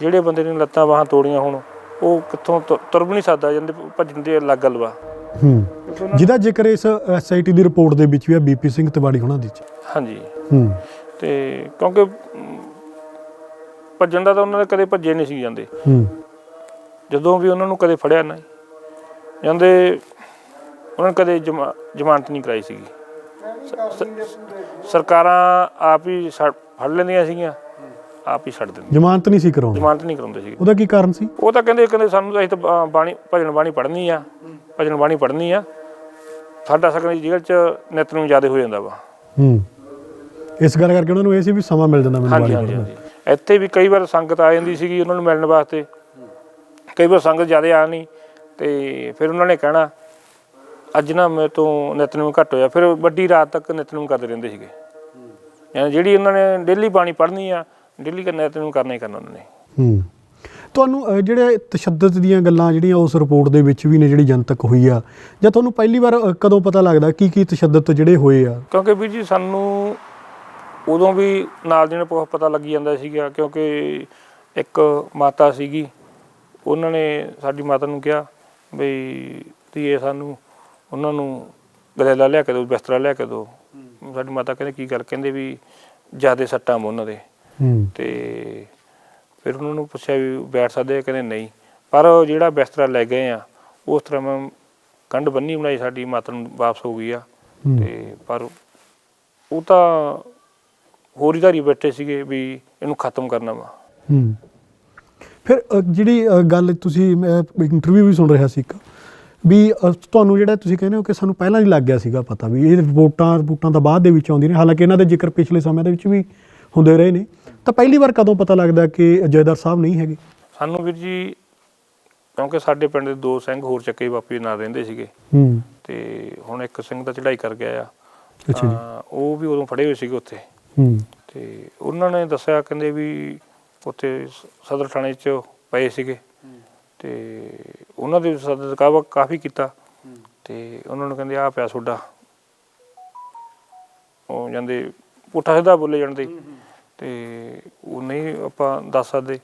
ਜਿਹੜੇ ਬੰਦੇ ਨੇ ਲੱਤਾਂ ਬਾਹਾਂ ਤੋੜੀਆਂ ਹੁਣ ਉਹ ਕਿੱਥੋਂ ਤੁਰ ਵੀ ਨਹੀਂ ਸਕਦਾ ਜਾਂਦੇ ਭੱਜਣ ਦੀ ਅਲੱਗ ਗੱਲ ਵਾ ਹੂੰ ਜਿਹਦਾ ਜ਼ਿਕਰ ਇਸ ਐਸਆਈਟੀ ਦੀ ਰਿਪੋਰਟ ਦੇ ਵਿੱਚ ਵੀ ਹੈ ਬੀਪੀ ਸਿੰਘ ਤਿਵਾੜੀ ਹੋਣਾ ਦੀ ਚ। ਹਾਂਜੀ। ਹੂੰ। ਤੇ ਕਿਉਂਕਿ ਭੱਜਣ ਦਾ ਤਾਂ ਉਹਨਾਂ ਦੇ ਕਦੇ ਭੱਜੇ ਨਹੀਂ ਸੀ ਜਾਂਦੇ। ਹੂੰ। ਜਦੋਂ ਵੀ ਉਹਨਾਂ ਨੂੰ ਕਦੇ ਫੜਿਆ ਨਾ ਜਾਂਦੇ ਉਹਨਾਂ ਨੇ ਕਦੇ ਜਮਾ- ਜ਼ਮਾਨਤ ਨਹੀਂ ਕਰਾਈ ਸੀਗੀ। ਸ- ਸ- ਸਰਕਾਰਾਂ ਆਪ ਹੀ ਫੜ ਲੈਂਦੀਆਂ ਸੀਗੀਆਂ ਆਪ ਹੀ ਛੱਡ ਦਿੰਦੀਆਂ। ਜ਼ਮਾਨਤ ਨਹੀਂ ਸੀ ਕਰਾਉਂਦੇ। ਜ਼ਮਾਨਤ ਨਹੀਂ ਕਰਾਉਂਦੇ ਸੀਗੇ। ਉਹਦਾ ਕੀ ਕਾਰਨ ਸੀ? ਉਹ ਤਾਂ ਕਹਿੰਦੇ ਕਹਿੰਦੇ ਸਾਨੂੰ ਤਾਂ ਅਸੀਂ ਤਾਂ ਬਾਣੀ ਭਜਨ ਬਾਣੀ ਪੜ੍ਹਨੀ ਆ। ਭਜਨ ਬਾਣੀ ਪੜ੍ਹਨੀ ਆ। ਸਾਡਾ ਸਕਨ ਜੇਲ੍ਹ ਚ ਨਿਤ ਨੂੰ ਜ਼ਿਆਦਾ ਹੋ ਜਾਂਦਾ ਵਾ। ਹੂੰ। ਇਸ ਗੱਲ ਕਰਕੇ ਉਹਨਾਂ ਨੂੰ ਇਹ ਸੀ ਵੀ ਸਮਾਂ ਮਿਲ ਜਾਂਦਾ ਮੈਨੂੰ ਬਾਣੀ ਪੜ੍ਹਨ ਦਾ। ਇੱਥੇ ਵੀ ਕਈ ਵਾਰ ਸੰਗਤ ਆ ਜਾਂਦੀ ਸੀਗੀ ਉਹਨਾਂ ਨੂੰ ਮਿਲਣ ਵਾਸਤੇ। ਕਈ ਵਾਰ ਸੰਗਤ ਜ਼ਿਆਦਾ ਆ ਨਹੀਂ ਤੇ ਫਿਰ ਉਹਨਾਂ ਨੇ ਕਹਿਣਾ ਅੱਜ ਨਾ ਮੇਰੇ ਤੋਂ ਨਿਤਨੇਮ ਘੱਟ ਹੋਇਆ। ਫਿਰ ਵੱਡੀ ਰਾਤ ਤੱਕ ਨਿਤਨੇਮ ਕਰਦੇ ਰਹਿੰਦੇ ਸੀਗੇ। ਯਾਨੀ ਜਿਹੜੀ ਉਹਨਾਂ ਨੇ ਡੇਲੀ ਬਾਣੀ ਪੜ੍ਹਨੀ ਆ ਡੇਲੀ ਨਿਤਨੇਮ ਕਰਨਾ ਹੀ ਕਰਨਾ ਉਹਨਾਂ ਨੇ। ਹੂੰ। ਤੁਹਾਨੂੰ ਜਿਹੜੇ ਤਸ਼ੱਦਦ ਦੀਆਂ ਗੱਲਾਂ ਜਿਹੜੀਆਂ ਉਸ ਰਿਪੋਰਟ ਦੇ ਵਿੱਚ ਵੀ ਨੇ ਜਿਹੜੀ ਜਨਤਕ ਹੋਈ ਆ ਜਾਂ ਤੁਹਾਨੂੰ ਪਹਿਲੀ ਵਾਰ ਕਦੋਂ ਪਤਾ ਲੱਗਦਾ ਕੀ ਕੀ ਤਸ਼ੱਦਦ ਜਿਹੜੇ ਹੋਏ ਆ? ਕਿਉਂਕਿ ਵੀਰ ਜੀ ਸਾਨੂੰ ਉਦੋਂ ਵੀ ਨਾਲ ਦੀ ਨਾਲ ਪਤਾ ਲੱਗੀ ਜਾਂਦਾ ਸੀਗਾ ਕਿਉਂਕਿ ਇੱਕ ਮਾਤਾ ਸੀਗੀ। ਉਹਨਾਂ ਨੇ ਸਾਡੀ ਮਾਤਾ ਨੂੰ ਕਿਹਾ ਬਈ ਧੀਏ ਸਾਨੂੰ ਉਹਨਾਂ ਨੂੰ ਗਲੇਲਾ ਲਿਆ ਕੇ ਦਿਓ ਬਿਸਤਰਾ ਲਿਆ ਕੇ ਦਿਓ। ਸਾਡੀ ਮਾਤਾ ਕਹਿੰਦੇ ਕੀ ਗੱਲ? ਕਹਿੰਦੇ ਵੀ ਜਿਆਦੇ ਸੱਟਾਂ ਵਾ ਉਹਨਾਂ ਦੇ। ਤੇ ਫਿਰ ਉਹਨਾਂ ਨੂੰ ਪੁੱਛਿਆ ਵੀ ਬੈਠ ਸਕਦੇ ਆ? ਕਹਿੰਦੇ ਨਹੀਂ। ਪਰ ਉਹ ਜਿਹੜਾ ਬਿਸਤਰਾ ਲੈ ਗਏ ਆ ਉਸ ਤਰ੍ਹਾਂ ਮੈਂ ਕੰਧ ਬੰਨੀ ਬਣਾਈ ਸਾਡੀ ਮਾਤਾ ਨੂੰ ਵਾਪਸ ਹੋ ਗਈ ਆ। ਤੇ ਪਰ ਉਹ ਤਾਂ ਹੋਰ ਹੀ ਧਾਰੀ ਬੈਠੇ ਸੀਗੇ ਵੀ ਇਹਨੂੰ ਖਤਮ ਕਰਨਾ ਵਾ। ਹੂੰ। ਫਿਰ ਜਿਹੜੀ ਗੱਲ ਤੁਸੀਂ ਇੰਟਰਵਿਊ ਵੀ ਸੁਣ ਰਿਹਾ ਸੀ ਇੱਕ ਵੀ ਤੁਹਾਨੂੰ ਜਿਹੜਾ ਤੁਸੀਂ ਕਹਿੰਦੇ ਹੋ ਕਿ ਸਾਨੂੰ ਪਹਿਲਾਂ ਹੀ ਲੱਗ ਗਿਆ ਸੀਗਾ ਪਤਾ ਵੀ ਇਹ ਰਿਪੋਰਟਾਂ ਰਿਪੋਰਟਾਂ ਤਾਂ ਬਾਅਦ ਦੇ ਵਿੱਚ ਆਉਂਦੀਆਂ ਨੇ ਹਾਲਾਂਕਿ ਇਹਨਾਂ ਦੇ ਜ਼ਿਕਰ ਪਿਛਲੇ ਸਮੇਂ ਦੇ ਵਿੱਚ ਵੀ ਹੁੰਦੇ ਰਹੇ ਨੇ। ਤਾਂ ਪਹਿਲੀ ਵਾਰ ਕਦੋਂ ਪਤਾ ਲੱਗਦਾ ਕਿ ਜੈਦਾਰ ਸਾਹਿਬ ਨਹੀਂ ਹੈਗੇ? ਸਾਨੂੰ ਵੀਰ ਜੀ ਕਿਉਂਕਿ ਸਾਡੇ ਪਿੰਡ ਦੇ ਦੋ ਸਿੰਘ ਹੋਰ ਚੱਕੇ ਬਾਪੀ ਨਾਲ ਰਹਿੰਦੇ ਸੀਗੇ। ਹੂੰ। ਤੇ ਹੁਣ ਇੱਕ ਸਿੰਘ ਤਾਂ ਚੜ੍ਹਾਈ ਕਰ ਗਿਆ ਆ ਅੱਛਾ ਜੀ। ਤਾਂ ਉਹ ਵੀ ਉਦੋਂ ਫੜੇ ਹੋਏ ਸੀਗੇ ਉੱਥੇ। ਹੂੰ। ਤੇ ਉਹਨਾਂ ਨੇ ਦੱਸਿਆ ਕਹਿੰਦੇ ਵੀ ਉੱਥੇ ਸਦਰ ਥਾਣੇ 'ਚ ਪਏ ਸੀਗੇ। ਤੇ ਉਹਨਾਂ ਦੇ ਸਦਰ ਕਾਵਾ ਕਾਫੀ ਕੀਤਾ। ਤੇ ਉਹਨਾਂ ਨੂੰ ਕਹਿੰਦੇ ਆ ਪਿਆ ਤੁਹਾਡਾ ਉਹ ਜਾਂਦੇ ਪੁੱਠਾ ਸਿੱਧਾ ਬੋਲੇ ਜਾਂਦੇ। ਤੇ ਉਹ ਨਹੀਂ ਆਪਾਂ ਦੱਸ ਸਕਦੇ।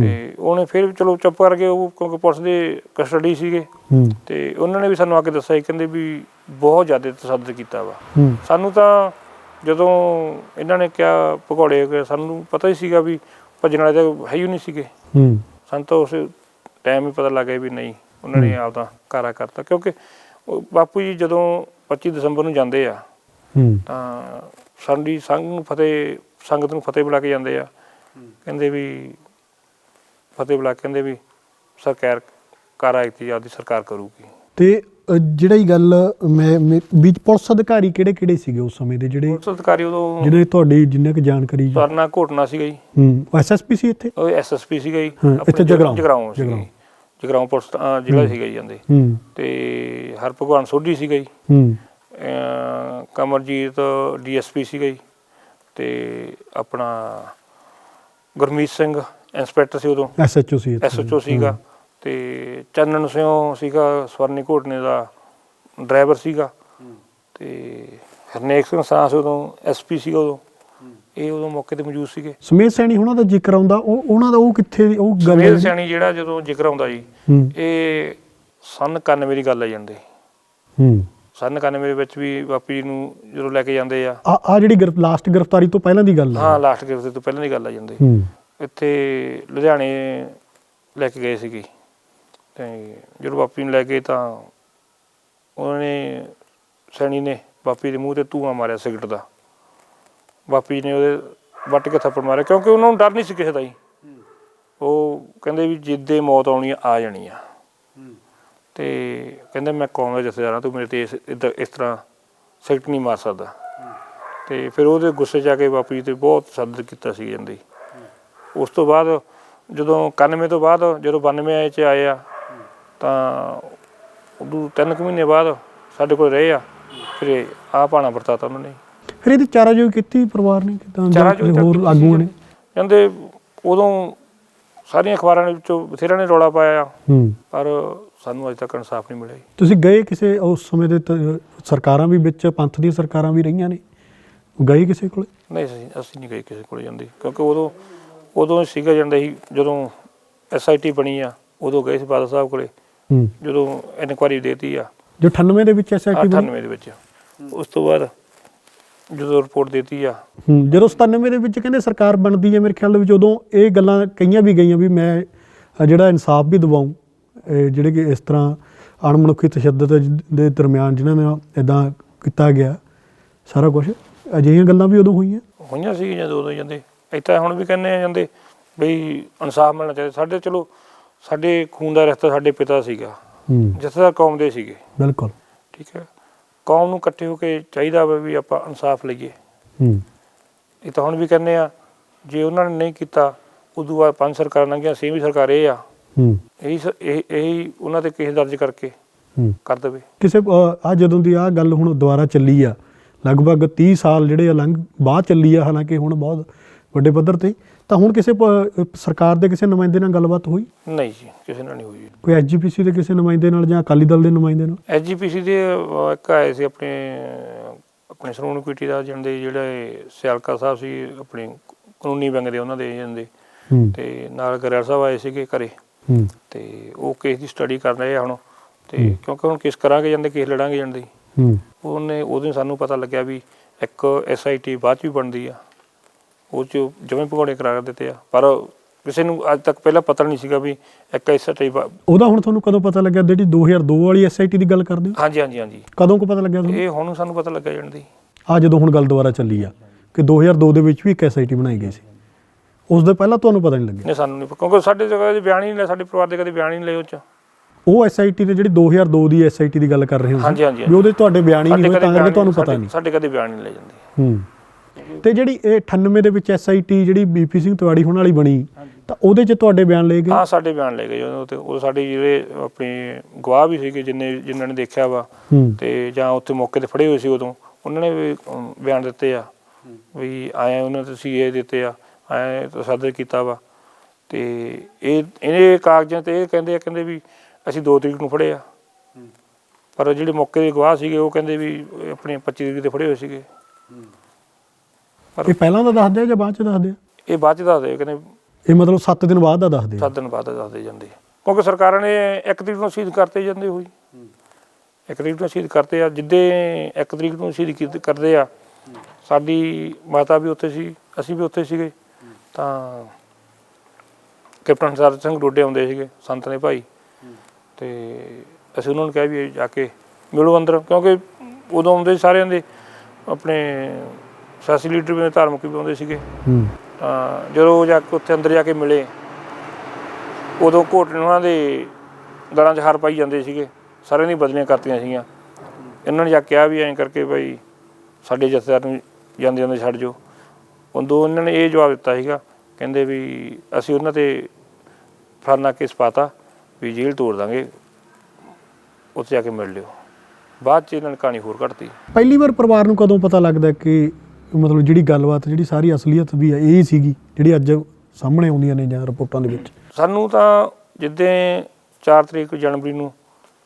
ਤੇ ਉਹਨੇ ਫਿਰ ਚਲੋ ਚੁੱਪ ਕਰ ਗਏ ਉਹ ਕਿਉਂਕਿ ਪੁਲਿਸ ਦੇ ਕਸਟਡੀ ਸੀਗੇ। ਤੇ ਉਹਨਾਂ ਨੇ ਵੀ ਸਾਨੂੰ ਆ ਕੇ ਦੱਸਿਆ ਕਹਿੰਦੇ ਵੀ ਬਹੁਤ ਜ਼ਿਆਦਾ ਤਸੱਦਦ ਕੀਤਾ ਵਾ। ਸਾਨੂੰ ਤਾਂ ਜਦੋਂ ਇਹਨਾਂ ਨੇ ਕਿਹਾ ਹੋ ਗਏ ਸਾਨੂੰ ਪਤਾ ਹੀ ਸੀਗਾ ਵੀ ਭੱਜਣ ਵਾਲੇ ਤਾਂ ਹੈ ਹੀ ਨਹੀਂ ਸੀਗੇ। ਹੂੰ। ਸਾਨੂੰ ਤਾਂ ਉਸ ਟਾਈਮ ਹੀ ਪਤਾ ਲੱਗ ਗਿਆ ਵੀ ਨਹੀਂ ਉਹਨਾਂ ਨੇ ਆਪਦਾ ਕਾਰਾ ਕਰਤਾ। ਕਿਉਂਕਿ ਉਹ ਬਾਪੂ ਜੀ ਜਦੋਂ 25 ਦਸੰਬਰ ਨੂੰ ਜਾਂਦੇ ਆ ਹੂੰ। ਤਾਂ ਸਾਡੀ ਸੰਘ ਨੂੰ ਫਤਿਹ ਸੰਗਤ ਨੂੰ ਫਤਿਹ ਬੁਲਾ ਕੇ ਜਾਂਦੇ ਆ। ਕਹਿੰਦੇ ਵੀ ਫਤਿਹ ਬੁਲਾ ਕੇ ਕਹਿੰਦੇ ਵੀ ਸਰਕਾਰ ਕਾਰਾ ਕੀਤੀ ਆਪਦੀ ਸਰਕਾਰ ਕਰੂਗੀ। ਤੇ ਜਿਹੜੀ ਗੱਲ ਮੈਂ ਮੈਂ- ਵਿੱਚ ਪੁਲਿਸ ਅਧਿਕਾਰੀ ਕਿਹੜੇ ਕਿਹੜੇ ਸੀਗੇ ਉਸ ਸਮੇਂ ਦੇ ਜਿਹੜੇ ਪੁਲਿਸ ਅਧਿਕਾਰੀ ਉਦੋਂ ਜਿਹੜੇ ਤੁਹਾਡੀ ਜਿੰਨਾ ਕੁ ਜਾਣਕਾਰੀ ਸਰਨਾ ਘੋਟਣਾ ਸੀਗਾ ਜੀ। ਹੂੰ ਐਸਐਸਪੀ ਸੀ ਇੱਥੇ? ਉਹ ਐਸਐਸਪੀ ਸੀਗਾ ਜੀ। ਹਾਂ, ਇੱਥੇ ਜਗਰਾਉਂ। ਜਗਰਾਉਂ ਜਗਰਾਉਂ। ਸੀਗੀ। ਜਗਰਾਉਂ। ਪੁਲਿਸ ਅਹ ਜ਼ਿਲ੍ਹਾ ਸੀਗਾ ਜੀ ਜਾਂਦੇ ਹੂੰ। ਤੇ ਹਰਭਗਵਾਨ ਸੋਢੀ ਸੀਗਾ ਜੀ। ਹੂੰ। ਅਹ ਕਮਰਜੀਤ ਡੀਐਸਪੀ ਸੀਗਾ ਜੀ। ਤੇ ਆਪਣਾ ਗੁਰਮੀਤ ਸਿੰਘ ਇੰਸਪੈਕਟਰ ਸੀ ਉਦੋਂ। ਐਸਐਚਓ ਸੀ ਇੱਥੇ। ਐਸਐਚਓ ਸੀਗਾ। ਤੇ ਚੰਨਨ ਸਿੰਘ ਸੀਗਾ ਸਵਰਨੀ ਘੋਟਨੇ ਦਾ ਡਰਾਈਵਰ ਸੀਗਾ। ਤੇ ਹਰਨੇਕ ਸਿੰਘ ਸਾਹ ਸੀ ਉਦੋਂ ਐਸਪੀ ਸੀਗਾ ਉਦੋਂ। ਇਹ ਉਦੋਂ ਮੌਕੇ ਤੇ ਮੌਜੂਦ ਸੀਗੇ। ਸਮੇਤ ਸੈਣੀ ਉਹਨਾਂ ਦਾ ਜ਼ਿਕਰ ਆਉਂਦਾ ਉਹ ਉਹਨਾਂ ਦਾ ਉਹ ਕਿੱਥੇ ਉਹ ਗੱਲ ਸੁਮੇਧ ਜਿਹੜੀ- ਸਿਆਣੀ ਜਿਹੜਾ ਜਦੋਂ ਜ਼ਿਕਰ ਆਉਂਦਾ ਜੀ ਇਹ ਸਨ 91 ਦੀ ਗੱਲ ਆ ਜਾਂਦੇ। ਹੂੰ। ਸਨ 91 ਦੇ ਵਿੱਚ ਵੀ ਬਾਪੀ ਨੂੰ ਜਦੋਂ ਲੈ ਕੇ ਜਾਂਦੇ ਆ। ਆ ਆ ਜਿਹੜੀ ਲਾਸਟ ਗ੍ਰਿਫਤਾਰੀ ਤੋਂ ਪਹਿਲਾਂ ਦੀ ਗੱਲ ਹੈ ਹਾਂ ਲਾਸਟ ਗਿਫਟ ਤੋਂ ਪਹਿਲਾਂ ਦੀ ਗੱਲ ਆ ਜਾਂਦੇ। ਹੂੰ। ਇੱਥੇ ਲੁਧਿਆਣੇ ਲੈ ਕੇ ਗਏ ਸੀਗੇ। ਤੇ ਜਦੋਂ ਬਾਪੀ ਨੂੰ ਲੈ ਕੇ ਤਾਂ ਉਹਨਾਂ ਨੇ ਸੈਣੀ ਨੇ ਬਾਪੀ ਦੇ ਮੂੰਹ ਤੇ ਧੂਆਂ ਮਾਰਿਆ ਸਿਗਰਟ ਦਾ। ਬਾਪੀ ਨੇ ਉਹਦੇ ਵੱਟ ਕੇ ਥੱਪੜ ਮਾਰਿਆ ਕਿਉਂਕਿ ਉਹਨਾਂ ਨੂੰ ਡਰ ਨਹੀਂ ਸੀ ਕਿਸੇ ਦਾ ਹੀ ਉਹ ਕਹਿੰਦੇ ਵੀ ਜਿੱਦੇ ਮੌਤ ਆਉਣੀ ਆ ਜਾਣੀ ਆ। ਤੇ ਕਹਿੰਦੇ ਮੈਂ ਕੌਮ ਦਾ ਜਥੇਦਾਰ ਹਾਂ ਤੂੰ ਮੇਰੇ ਤੇ ਇਸ ਇੱਦਾਂ- ਇਸ ਤਰ੍ਹਾਂ ਸਿਗਰਟ ਨਹੀਂ ਮਾਰ ਸਕਦਾ। ਤੇ ਫਿਰ ਉਹਦੇ ਗੁੱਸੇ 'ਚ ਆ ਕੇ ਬਾਪੂ ਜੀ ਤੇ ਬਹੁਤ ਸੱਦ ਕੀਤਾ ਸੀ ਜਾਂਦੇ ਉਸ ਤੋਂ ਬਾਅਦ ਜਦੋਂ 91 ਤੋਂ ਬਾਅਦ ਜਦੋਂ 92 ਚ ਆਏ ਆ ਤਾਂ ਉਦੋਂ ਤਿੰਨ ਕੁ ਮਹੀਨੇ ਬਾਅਦ ਸਾਡੇ ਕੋਲ ਰਹੇ ਆ ਫਿਰ ਆ ਪਾਣਾ ਵਰਤਾਤਾ ਉਹਨਾਂ ਨੇ। ਫਿਰ ਇਹਦੀ ਚਾਰਾਜੋਈ ਕੀਤੀ ਪਰਿਵਾਰ ਨੇ ਕਿਦਾਂ? ਚਾਰਾਜੋਈ ਤਾਂ ਹੋਰ ਕੀਤੀ ਆਗੂਆਂ ਨੇ? ਕਹਿੰਦੇ ਉਦੋਂ ਸਾਰੀਆਂ ਅਖਬਾਰਾਂ ਦੇ ਵਿੱਚੋਂ ਬਥੇਰਿਆਂ ਨੇ ਰੌਲਾ ਪਾਇਆ ਹੂੰ। ਪਰ ਸਾਨੂੰ ਅਜੇ ਤੱਕ ਇਨਸਾਫ ਨਹੀਂ ਮਿਲਿਆ ਜੀ। ਤੁਸੀਂ ਗਏ ਕਿਸੇ ਉਸ ਸਮੇਂ ਦੇ ਤ- ਸਰਕਾਰਾਂ ਵੀ ਵਿੱਚ ਪੰਥ ਦੀਆਂ ਸਰਕਾਰਾਂ ਵੀ ਰਹੀਆਂ ਨੇ? ਗਏ ਕਿਸੇ ਕੋਲੇ? ਨਹੀਂ ਅਸੀਂ ਅਸੀਂ ਨਹੀਂ ਗਏ ਕਿਸੇ ਕੋਲ ਜਾਂਦੇ ਕਿਉਂਕਿ ਉਦੋਂ ਉਦੋਂ ਸੀਗਾ ਜਾਂਦਾ ਸੀ ਜਦੋਂ ਐਸਆਈਟੀ ਬਣੀ ਆ ਉਦੋਂ ਗਏ ਸੀ ਬਾਦਲ ਸਾਹਿਬ ਕੋਲੇ। ਜਦੋਂ ਇਨਕੁਆਰੀ ਦੇਤੀ ਆ। ਜੋ 98 ਦੇ ਵਿੱਚ ਐਸਆਈਟੀ 98 ਦੇ ਵਿੱਚ। ਉਸ ਤੋਂ ਬਾਅਦ ਜਦੋਂ ਰਿਪੋਰਟ ਦੇਤੀ ਆ। ਜਦੋਂ 97 ਦੇ ਵਿੱਚ ਕਹਿੰਦੇ ਸਰਕਾਰ ਬਣਦੀ ਹੈ ਮੇਰੇ ਖਿਆਲ ਵਿੱਚ ਉਦੋਂ ਇਹ ਗੱਲਾਂ ਕਈਆਂ ਵੀ ਗਈਆਂ ਵੀ ਮੈਂ ਜਿਹੜਾ ਇਨਸਾਫ ਵੀ ਦਿਵਾਉਂ ਜਿਹੜੇ ਕਿ ਇਸ ਤਰ੍ਹਾਂ ਅਣਮਨੁੱਖੀ ਤਸ਼ੱਦਦ ਦੇ ਦਰਮਿਆਨ ਜਿਨ੍ਹਾਂ ਨੇ ਇਦਾਂ ਕੀਤਾ ਗਿਆ ਸਾਰਾ ਕੁਝ ਅਜਿਹੀਆਂ ਗੱਲਾਂ ਵੀ ਉਦੋਂ ਹੋਈਆਂ? ਹੋਈਆਂ ਸੀ ਜਦੋਂ ਉਦੋਂ ਜਾਂਦੇ। ਇੱਥੇ ਹੁਣ ਵੀ ਕਹਿੰਦੇ ਆ ਜਾਂਦੇ ਬਈ ਇਨਸਾਫ ਮਿਲਣਾ ਚਾਹੀਦਾ। ਸਾਡੇ ਚਲੋ ਸਾਡੇ ਖੂਨ ਦਾ ਰਿਸ਼ਤਾ ਸਾਡੇ ਪਿਤਾ ਸੀਗਾ। ਹੂੰ। ਜਥੇਦਾਰ ਕੌਮ ਦੇ ਸੀਗੇ। ਬਿਲਕੁਲ। ਠੀਕ ਹੈ। ਕੌਮ ਨੂੰ ਇਕੱਠੇ ਹੋ ਕੇ ਚਾਹੀਦਾ ਵਾ ਵੀ ਆਪਾਂ ਇਨਸਾਫ ਲਈਏ। ਹੂੰ। ਇਹ ਤਾਂ ਹੁਣ ਵੀ ਕਹਿੰਦੇ ਆ ਜੇ ਉਹਨਾਂ ਨੇ ਨਹੀਂ ਕੀਤਾ ਉਦੋਂ ਬਾਅਦ ਪੰਜ ਸਰਕਾਰਾਂ ਲੰਘੀਆਂ ਛੇਵੀਂ ਸਰਕਾਰ ਇਹ ਆ। ਹੂੰ। ਇਹੀ ਸ- ਇਹ ਇਹੀ ਉਹਨਾਂ ਤੇ ਕੇਸ ਦਰਜ ਕਰਕੇ ਹੂੰ। ਕਰ ਦੇਵੇ। ਕਿਸੇ ਆ ਜਦੋਂ ਦੀ ਆ ਗੱਲ ਹੁਣ ਦੁਬਾਰਾ ਚੱਲੀ ਆ ਲਗਭਗ 30 ਸਾਲ ਜਿਹੜੇ ਆ ਲੰਘ ਬਾਅਦ ਚੱਲੀ ਆ ਹਾਲਾਂਕਿ ਹੁਣ ਬਹੁਤ ਵੱਡੇ ਪੱਧਰ ਤੇ ਤਾਂ ਹੁਣ ਕਿਸੇ ਪ- ਸਰਕਾਰ ਦੇ ਕਿਸੇ ਨੁਮਾਇੰਦੇ ਨਾਲ ਗੱਲਬਾਤ ਹੋਈ? ਨਹੀਂ ਜੀ ਕਿਸੇ ਨਾਲ ਨਹੀਂ ਹੋਈ ਕੋਈ ਐਸਜੀਪੀਸੀ ਦੇ ਕਿਸੇ ਨੁਮਾਇੰਦੇ ਨਾਲ ਜਾਂ ਅਕਾਲੀ ਦਲ ਦੇ ਨੁਮਾਇੰਦੇ ਨਾਲ? ਐਸਜੀਪੀਸੀ ਦੇ ਅਹ, ਇੱਕ ਆਏ ਸੀ ਆਪਣੇ ਆਪਣੇ ਸ਼੍ਰੋਮਣੀ ਕਮੇਟੀ ਦਾ ਜਾਂਦੇ ਜਿਹੜੇ ਸਿਆਲਕਾ ਸਾਹਿਬ ਸੀ ਆਪਣੇ ਕਾਨੂੰਨੀ ਵਿੰਗ ਦੇ ਉਹਨਾਂ ਦੇ ਜਾਂਦੇ। ਹੂੰ। ਤੇ ਨਾਲ ਗਰੇਰ ਸਾਹਿਬ ਆਏ ਸੀਗੇ ਘਰੇ। ਹੂੰ। ਤੇ ਉਹ ਕੇਸ ਦੀ ਸਟੱਡੀ ਕਰ ਰਹੇ ਆ ਹੁਣ। ਤੇ ਕਿਉਂਕਿ ਹੁਣ ਕੇਸ ਕਰਾਂਗੇ ਜਾਂਦੇ ਕੇਸ ਲੜਾਂਗੇ ਜਾਂਦੇ। ਹੂੰ। ਉਹਨੇ ਉਦੋਂ ਹੀ ਸਾਨੂੰ ਪਤਾ ਲੱਗਿਆ ਵੀ ਇੱਕ ਐਸਆਈਟੀ ਬਾਅਦ ਚ ਵੀ ਬਣਦੀ ਆ। ਉਹ ਚ ਜਿਵੇਂ ਭਗੌੜੇ ਕਰਾ ਦਿੱਤੇ ਆ। ਪਰ ਕਿਸੇ ਨੂੰ ਅੱਜ ਤੱਕ ਪਹਿਲਾਂ ਪਤਾ ਨਹੀਂ ਸੀਗਾ ਵੀ ਇੱਕ ਐਸਆਈਟੀ ਉਹਦਾ ਹੁਣ ਤੁਹਾਨੂੰ ਕਦੋਂ ਪਤਾ ਲੱਗਿਆ? ਜਿਹੜੀ 2002 ਵਾਲੀ ਐਸਆਈਟੀ ਦੀ ਗੱਲ ਕਰਦੇ ਹੋ? ਹਾਂਜੀ ਹਾਂਜੀ ਹਾਂਜੀ। ਕਦੋਂ ਕੋ ਪਤਾ ਲੱਗਿਆ ਤੁਹਾਨੂੰ? ਇਹ ਹੁਣ ਸਾਨੂੰ ਪਤਾ ਲੱਗਾ ਜਾਂਦੀ ਆ ਜਦੋਂ ਹੁਣ ਗੱਲ ਦੁਬਾਰਾ ਚੱਲੀ ਆ ਕਿ 2002 ਦੇ ਵਿੱਚ ਵੀ ਇੱਕ ਐਸਆਈਟੀ ਬਣਾਈ ਗਈ ਸੀ। ਉਸ ਦੇ ਪਹਿਲਾਂ ਤੁਹਾਨੂੰ ਪਤਾ ਨਹੀਂ ਲੱਗਿਆ? ਨਹੀਂ ਸਾਨੂੰ ਨਹੀਂ ਕਿਉਂਕਿ ਸਾਡੇ ਜਗ੍ਹਾ ਦੇ ਬਿਆਨ ਹੀ ਨਹੀਂ ਸਾਡੇ ਪਰਿਵਾਰ ਦੇ ਕਦੇ ਬਿਆਨ ਹੀ ਨਹੀਂ ਲਏ ਉਹ ਚ। ਉਹ ਐਸਆਈਟੀ ਤੇ ਜਿਹੜੀ 2002 ਦੀ ਐਸਆਈਟੀ ਦੀ ਗੱਲ ਕਰ ਰਹੇ ਹੋ ਹਾਂਜੀ, ਹਾਂਜੀ, ਵੀ ਉਹਦੇ ਤੁਹਾਡੇ ਬਿਆਨ ਹੀ ਨਹੀਂ ਹੋਏ ਤਾਂ ਕਰਕੇ ਤੁਹਾਨੂੰ ਪਤਾ ਨਹੀਂ। ਸਾਡੇ ਕਦੇ ਬਿਆਨ ਨਹੀਂ ਲਏ ਜਾਂਦੇ। ਹੂੰ। ਤੇ ਜਿਹੜੀ ਇਹ 98 ਦੇ ਵਿੱਚ ਐਸਆਈਟੀ ਜਿਹੜੀ ਬੀਪੀ ਸਿੰਘ ਤਿਵਾੜੀ ਹੋਣ ਵਾਲੀ ਬਣੀ ਤਾਂ ਉਹਦੇ 'ਚ ਤੁਹਾਡੇ ਬਿਆਨ ਲਏ ਗਏ? ਹਾਂ ਸਾਡੇ ਬਿਆਨ ਲਏ ਗਏ ਉਹ ਤੇ ਉਹ ਸਾਡੇ ਜਿਹੜੇ ਆਪਣੇ ਗਵਾਹ ਵੀ ਸੀਗੇ ਜਿੰਨੇ ਜਿਨ੍ਹਾਂ ਨੇ ਦੇਖਿਆ ਵਾ ਹੂੰ। ਤੇ ਜਾਂ ਉੱਥੇ ਮੌਕੇ ਤੇ ਫੜੇ ਹੋਏ ਸੀ ਉਦੋਂ ਉਹਨਾਂ ਨੇ ਵੀ ਅਮ, ਬਿਆਨ ਦਿੱਤੇ ਆ ਵੀ ਆਏ ਉਹਨਾਂ ਤੇ ਸੀ ਇਹ ਦਿੱਤੇ ਆ ਆਏ ਤਸੱਦਦ ਕੀਤਾ ਵਾ ਤੇ ਇਹ ਇਹਨੇ ਕਾਗਜ਼ਾਂ ਤੇ ਇਹ ਕਹਿੰਦੇ ਆ ਕਹਿੰਦੇ ਵੀ ਅਸੀਂ 2 ਤਰੀਕ ਨੂੰ ਫੜੇ ਆ। ਪਰ ਜਿਹੜੇ ਮੌਕੇ ਦੇ ਗਵਾਹ ਸੀਗੇ ਉਹ ਕਹਿੰਦੇ ਵੀ ਆਪਣੇ 25 ਤਰੀਕ ਤੇ ਫੜੇ ਹੋਏ ਸੀਗੇ। ਇਹ ਪਹਿਲਾਂ ਦਾ ਦੱਸਦੇ ਆ ਜਾਂ ਬਾਅਦ 'ਚ ਦੱਸਦੇ ਆ? ਇਹ ਬਾਅਦ ਚ ਦੱਸਦੇ ਆ, ਕਹਿੰਦੇ ਇਹ ਮਤਲਬ 7 ਦਿਨ ਬਾਅਦ ਦਾ ਦੱਸਦੇ ਆ? 7 ਦਿਨ ਬਾਅਦ ਦੱਸਦੇ ਜਾਂਦੇ ਆ। ਕਿਉਂਕਿ ਸਰਕਾਰਾਂ ਨੇ ਇੱਕ ਤਰੀਕ ਨੂੰ ਸ਼ਹੀਦ ਕਰਤੇ ਜਾਂਦੇ ਹੋਈ ਇੱਕ ਤਰੀਕ ਨੂੰ ਸ਼ਹੀਦ ਕਰਤੇ ਆ ਜਿੱਦੇ ਇੱਕ ਤਰੀਕ ਨੂੰ ਸ਼ਹੀਦ ਕਰਦੇ ਆ ਸਾਡੀ ਮਾਤਾ ਵੀ ਉੱਥੇ ਸੀ ਅਸੀਂ ਵੀ ਉੱਥੇ ਸੀਗੇ। ਤਾਂ ਕੈਪਟਨ ਸਰਦਾਰ ਸਿੰਘ ਡੋਡੇ ਆਉਂਦੇ ਸੀਗੇ ਸੰਤ ਨੇ ਭਾਈ। ਤੇ ਅਸੀਂ ਉਹਨਾਂ ਨੂੰ ਕਿਹਾ ਵੀ ਜਾ ਕੇ ਮਿਲੋ ਅੰਦਰ ਕਿਉਂਕਿ ਉਦੋਂ ਆਉਂਦੇ ਸਾਰਿਆਂ ਦੇ ਆਪਣੇ ਸਿਆਸੀ ਲੀਡਰ ਵੀ ਧਾਰਮਿਕ ਵੀ ਆਉਂਦੇ ਸੀਗੇ। ਹੂੰ। ਤਾਂ ਜਦੋਂ ਜਾ ਕੇ ਉੱਥੇ ਅੰਦਰ ਜਾ ਕੇ ਮਿਲੇ ਉਦੋਂ ਘੋਟਣੇ ਉਹਨਾਂ ਦੇ ਦਲਾਂ 'ਚ ਹਾਰ ਪਾਈ ਜਾਂਦੇ ਸੀਗੇ। ਸਾਰਿਆਂ ਦੀ ਬਦਲੀਆਂ ਕਰਤੀਆਂ ਸੀਗੀਆਂ। ਇਹਨਾਂ ਨੇ ਜਾ ਕੇ ਕਿਹਾ ਵੀ ਐਂ ਕਰਕੇ ਭਾਈ ਸਾਡੇ ਜਥੇਦਾਰ ਨੂੰ ਜਾਂਦੇ ਜਾਂਦੇ ਛੱਡ ਜੋ ਉਦੋਂ ਇਹਨਾਂ ਨੇ ਇਹ ਜਵਾਬ ਦਿੱਤਾ ਸੀਗਾ ਕਹਿੰਦੇ ਵੀ ਅਸੀਂ ਉਹਨਾਂ ਤੇ ਫਲਾਨਾ ਕੇਸ ਪਾਤਾ ਵੀ ਜੇਲ੍ਹ ਤੋੜ ਦਾਂਗੇ ਉੱਥੇ ਜਾ ਕੇ ਮਿਲ ਲਿਓ। ਬਾਅਦ ਚ ਇਹਨਾਂ ਨੇ ਕਹਾਣੀ ਹੋਰ ਘੜਤੀ ਪਹਿਲੀ ਵਾਰ ਪਰਿਵਾਰ ਨੂੰ ਕਦੋਂ ਪਤਾ ਲੱਗਦਾ ਕਿ ਮਤਲਬ ਜਿਹੜੀ ਗੱਲਬਾਤ ਜਿਹੜੀ ਸਾਰੀ ਅਸਲੀਅਤ ਵੀ ਹੈ ਇਹ ਸੀਗੀ ਜਿਹੜੀ ਅੱਜ ਸਾਹਮਣੇ ਆਉਂਦੀਆਂ ਨੇ ਜਾਂ ਰਿਪੋਰਟਾਂ ਦੇ ਵਿੱਚ। ਸਾਨੂੰ ਤਾਂ ਜਿੱਦਾਂ 4 ਤਰੀਕ ਜਨਵਰੀ ਨੂੰ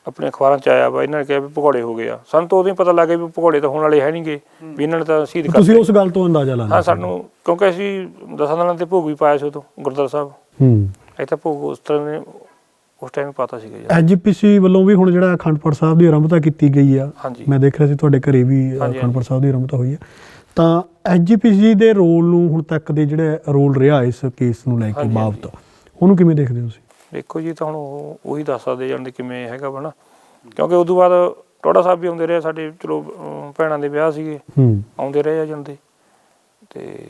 ਆਪਣੇ ਅਖਬਾਰਾਂ ਚ ਆਇਆ ਵਾ ਇਹਨਾਂ ਨੇ ਕਿਹਾ ਵੀ ਭਗੌੜੇ ਹੋ ਗਏ ਆ। ਸਾਨੂੰ ਤਾਂ ਉਦੋਂ ਹੀ ਪਤਾ ਲੱਗ ਗਿਆ ਵੀ ਭਗੌੜੇ ਤਾਂ ਹੋਣ ਵਾਲੇ ਹੈ ਨਹੀਂਗੇ ਵੀ ਇਹਨਾਂ ਨੇ ਤਾਂ ਸ਼ਹੀਦ ਕਰ ਤੁਸੀਂ ਉਸ ਗੱਲ ਤੋਂ ਅੰਦਾਜ਼ਾ ਲਾ ਲਿਆ ਹਾਂ ਸਾਨੂੰ ਕਿਉਂਕਿ ਅਸੀਂ ਦਸਾਂ ਦਿਨਾਂ ਤੇ ਭੋਗ ਵੀ ਪਾਇਆ ਸੀ ਉਦੋਂ ਗੁਰਦੁਆਰਾ ਸਾਹਿਬ। ਹੂੰ। ਇੱਥੇ ਭੋਗ ਉਸ ਤਰ੍ਹਾਂ ਨੇ ਉਸ ਟਾਈਮ ਪਤਾ ਸੀਗਾ ਜੀ। ਐਜੀਪੀਸੀ ਵੱਲੋਂ ਵੀ ਹੁਣ ਜਿਹੜਾ ਅਖੰਡਪੁਰ ਸਾਹਿਬ ਦੀ ਆਰੰਭਤਾ ਕੀਤੀ ਗਈ ਆ। ਮੈਂ ਦੇਖ ਰਿਹਾ ਸੀ ਤੁਹਾਡੇ ਘਰੇ ਵੀ ਅਖੰਡਪੁਰ ਸਾਹਿਬ ਦੀ ਆਰੰਭਤਾ ਹੋਈ ਹੈ ਤਾਂ ਐਜੀਪੀਸੀ ਦੇ ਰੋਲ ਨੂੰ ਹੁਣ ਤੱਕ ਦੇ ਜਿਹੜੇ ਰੋਲ ਰਿਹਾ ਇਸ ਕੇਸ ਨੂੰ ਲੈ ਕੇ ਹਾਂਜੀ, ਬਾਬਤ ਉਹਨੂੰ ਕਿਵੇਂ ਦੇਖਦੇ ਹੋ ਤੁਸੀਂ? ਦੇਖੋ ਜੀ ਤਾਂ ਹੁਣ ਉਹ ਉਹੀ ਦੱਸ ਸਕਦੇ ਜਾਂਦੇ ਕਿਵੇਂ ਹੈਗਾ ਵਾ ਨਾ। ਕਿਉਂਕਿ ਉਦੋਂ ਬਾਅਦ ਟੋੜਾ ਸਾਹਿਬ ਵੀ ਆਉਂਦੇ ਰਹੇ ਸਾਡੇ ਚਲੋ ਅਮ, ਭੈਣਾਂ ਦੇ ਵਿਆਹ ਸੀਗੇ। ਹੂੰ। ਆਉਂਦੇ ਰਹੇ ਆ ਜਾਂਦੇ। ਤੇ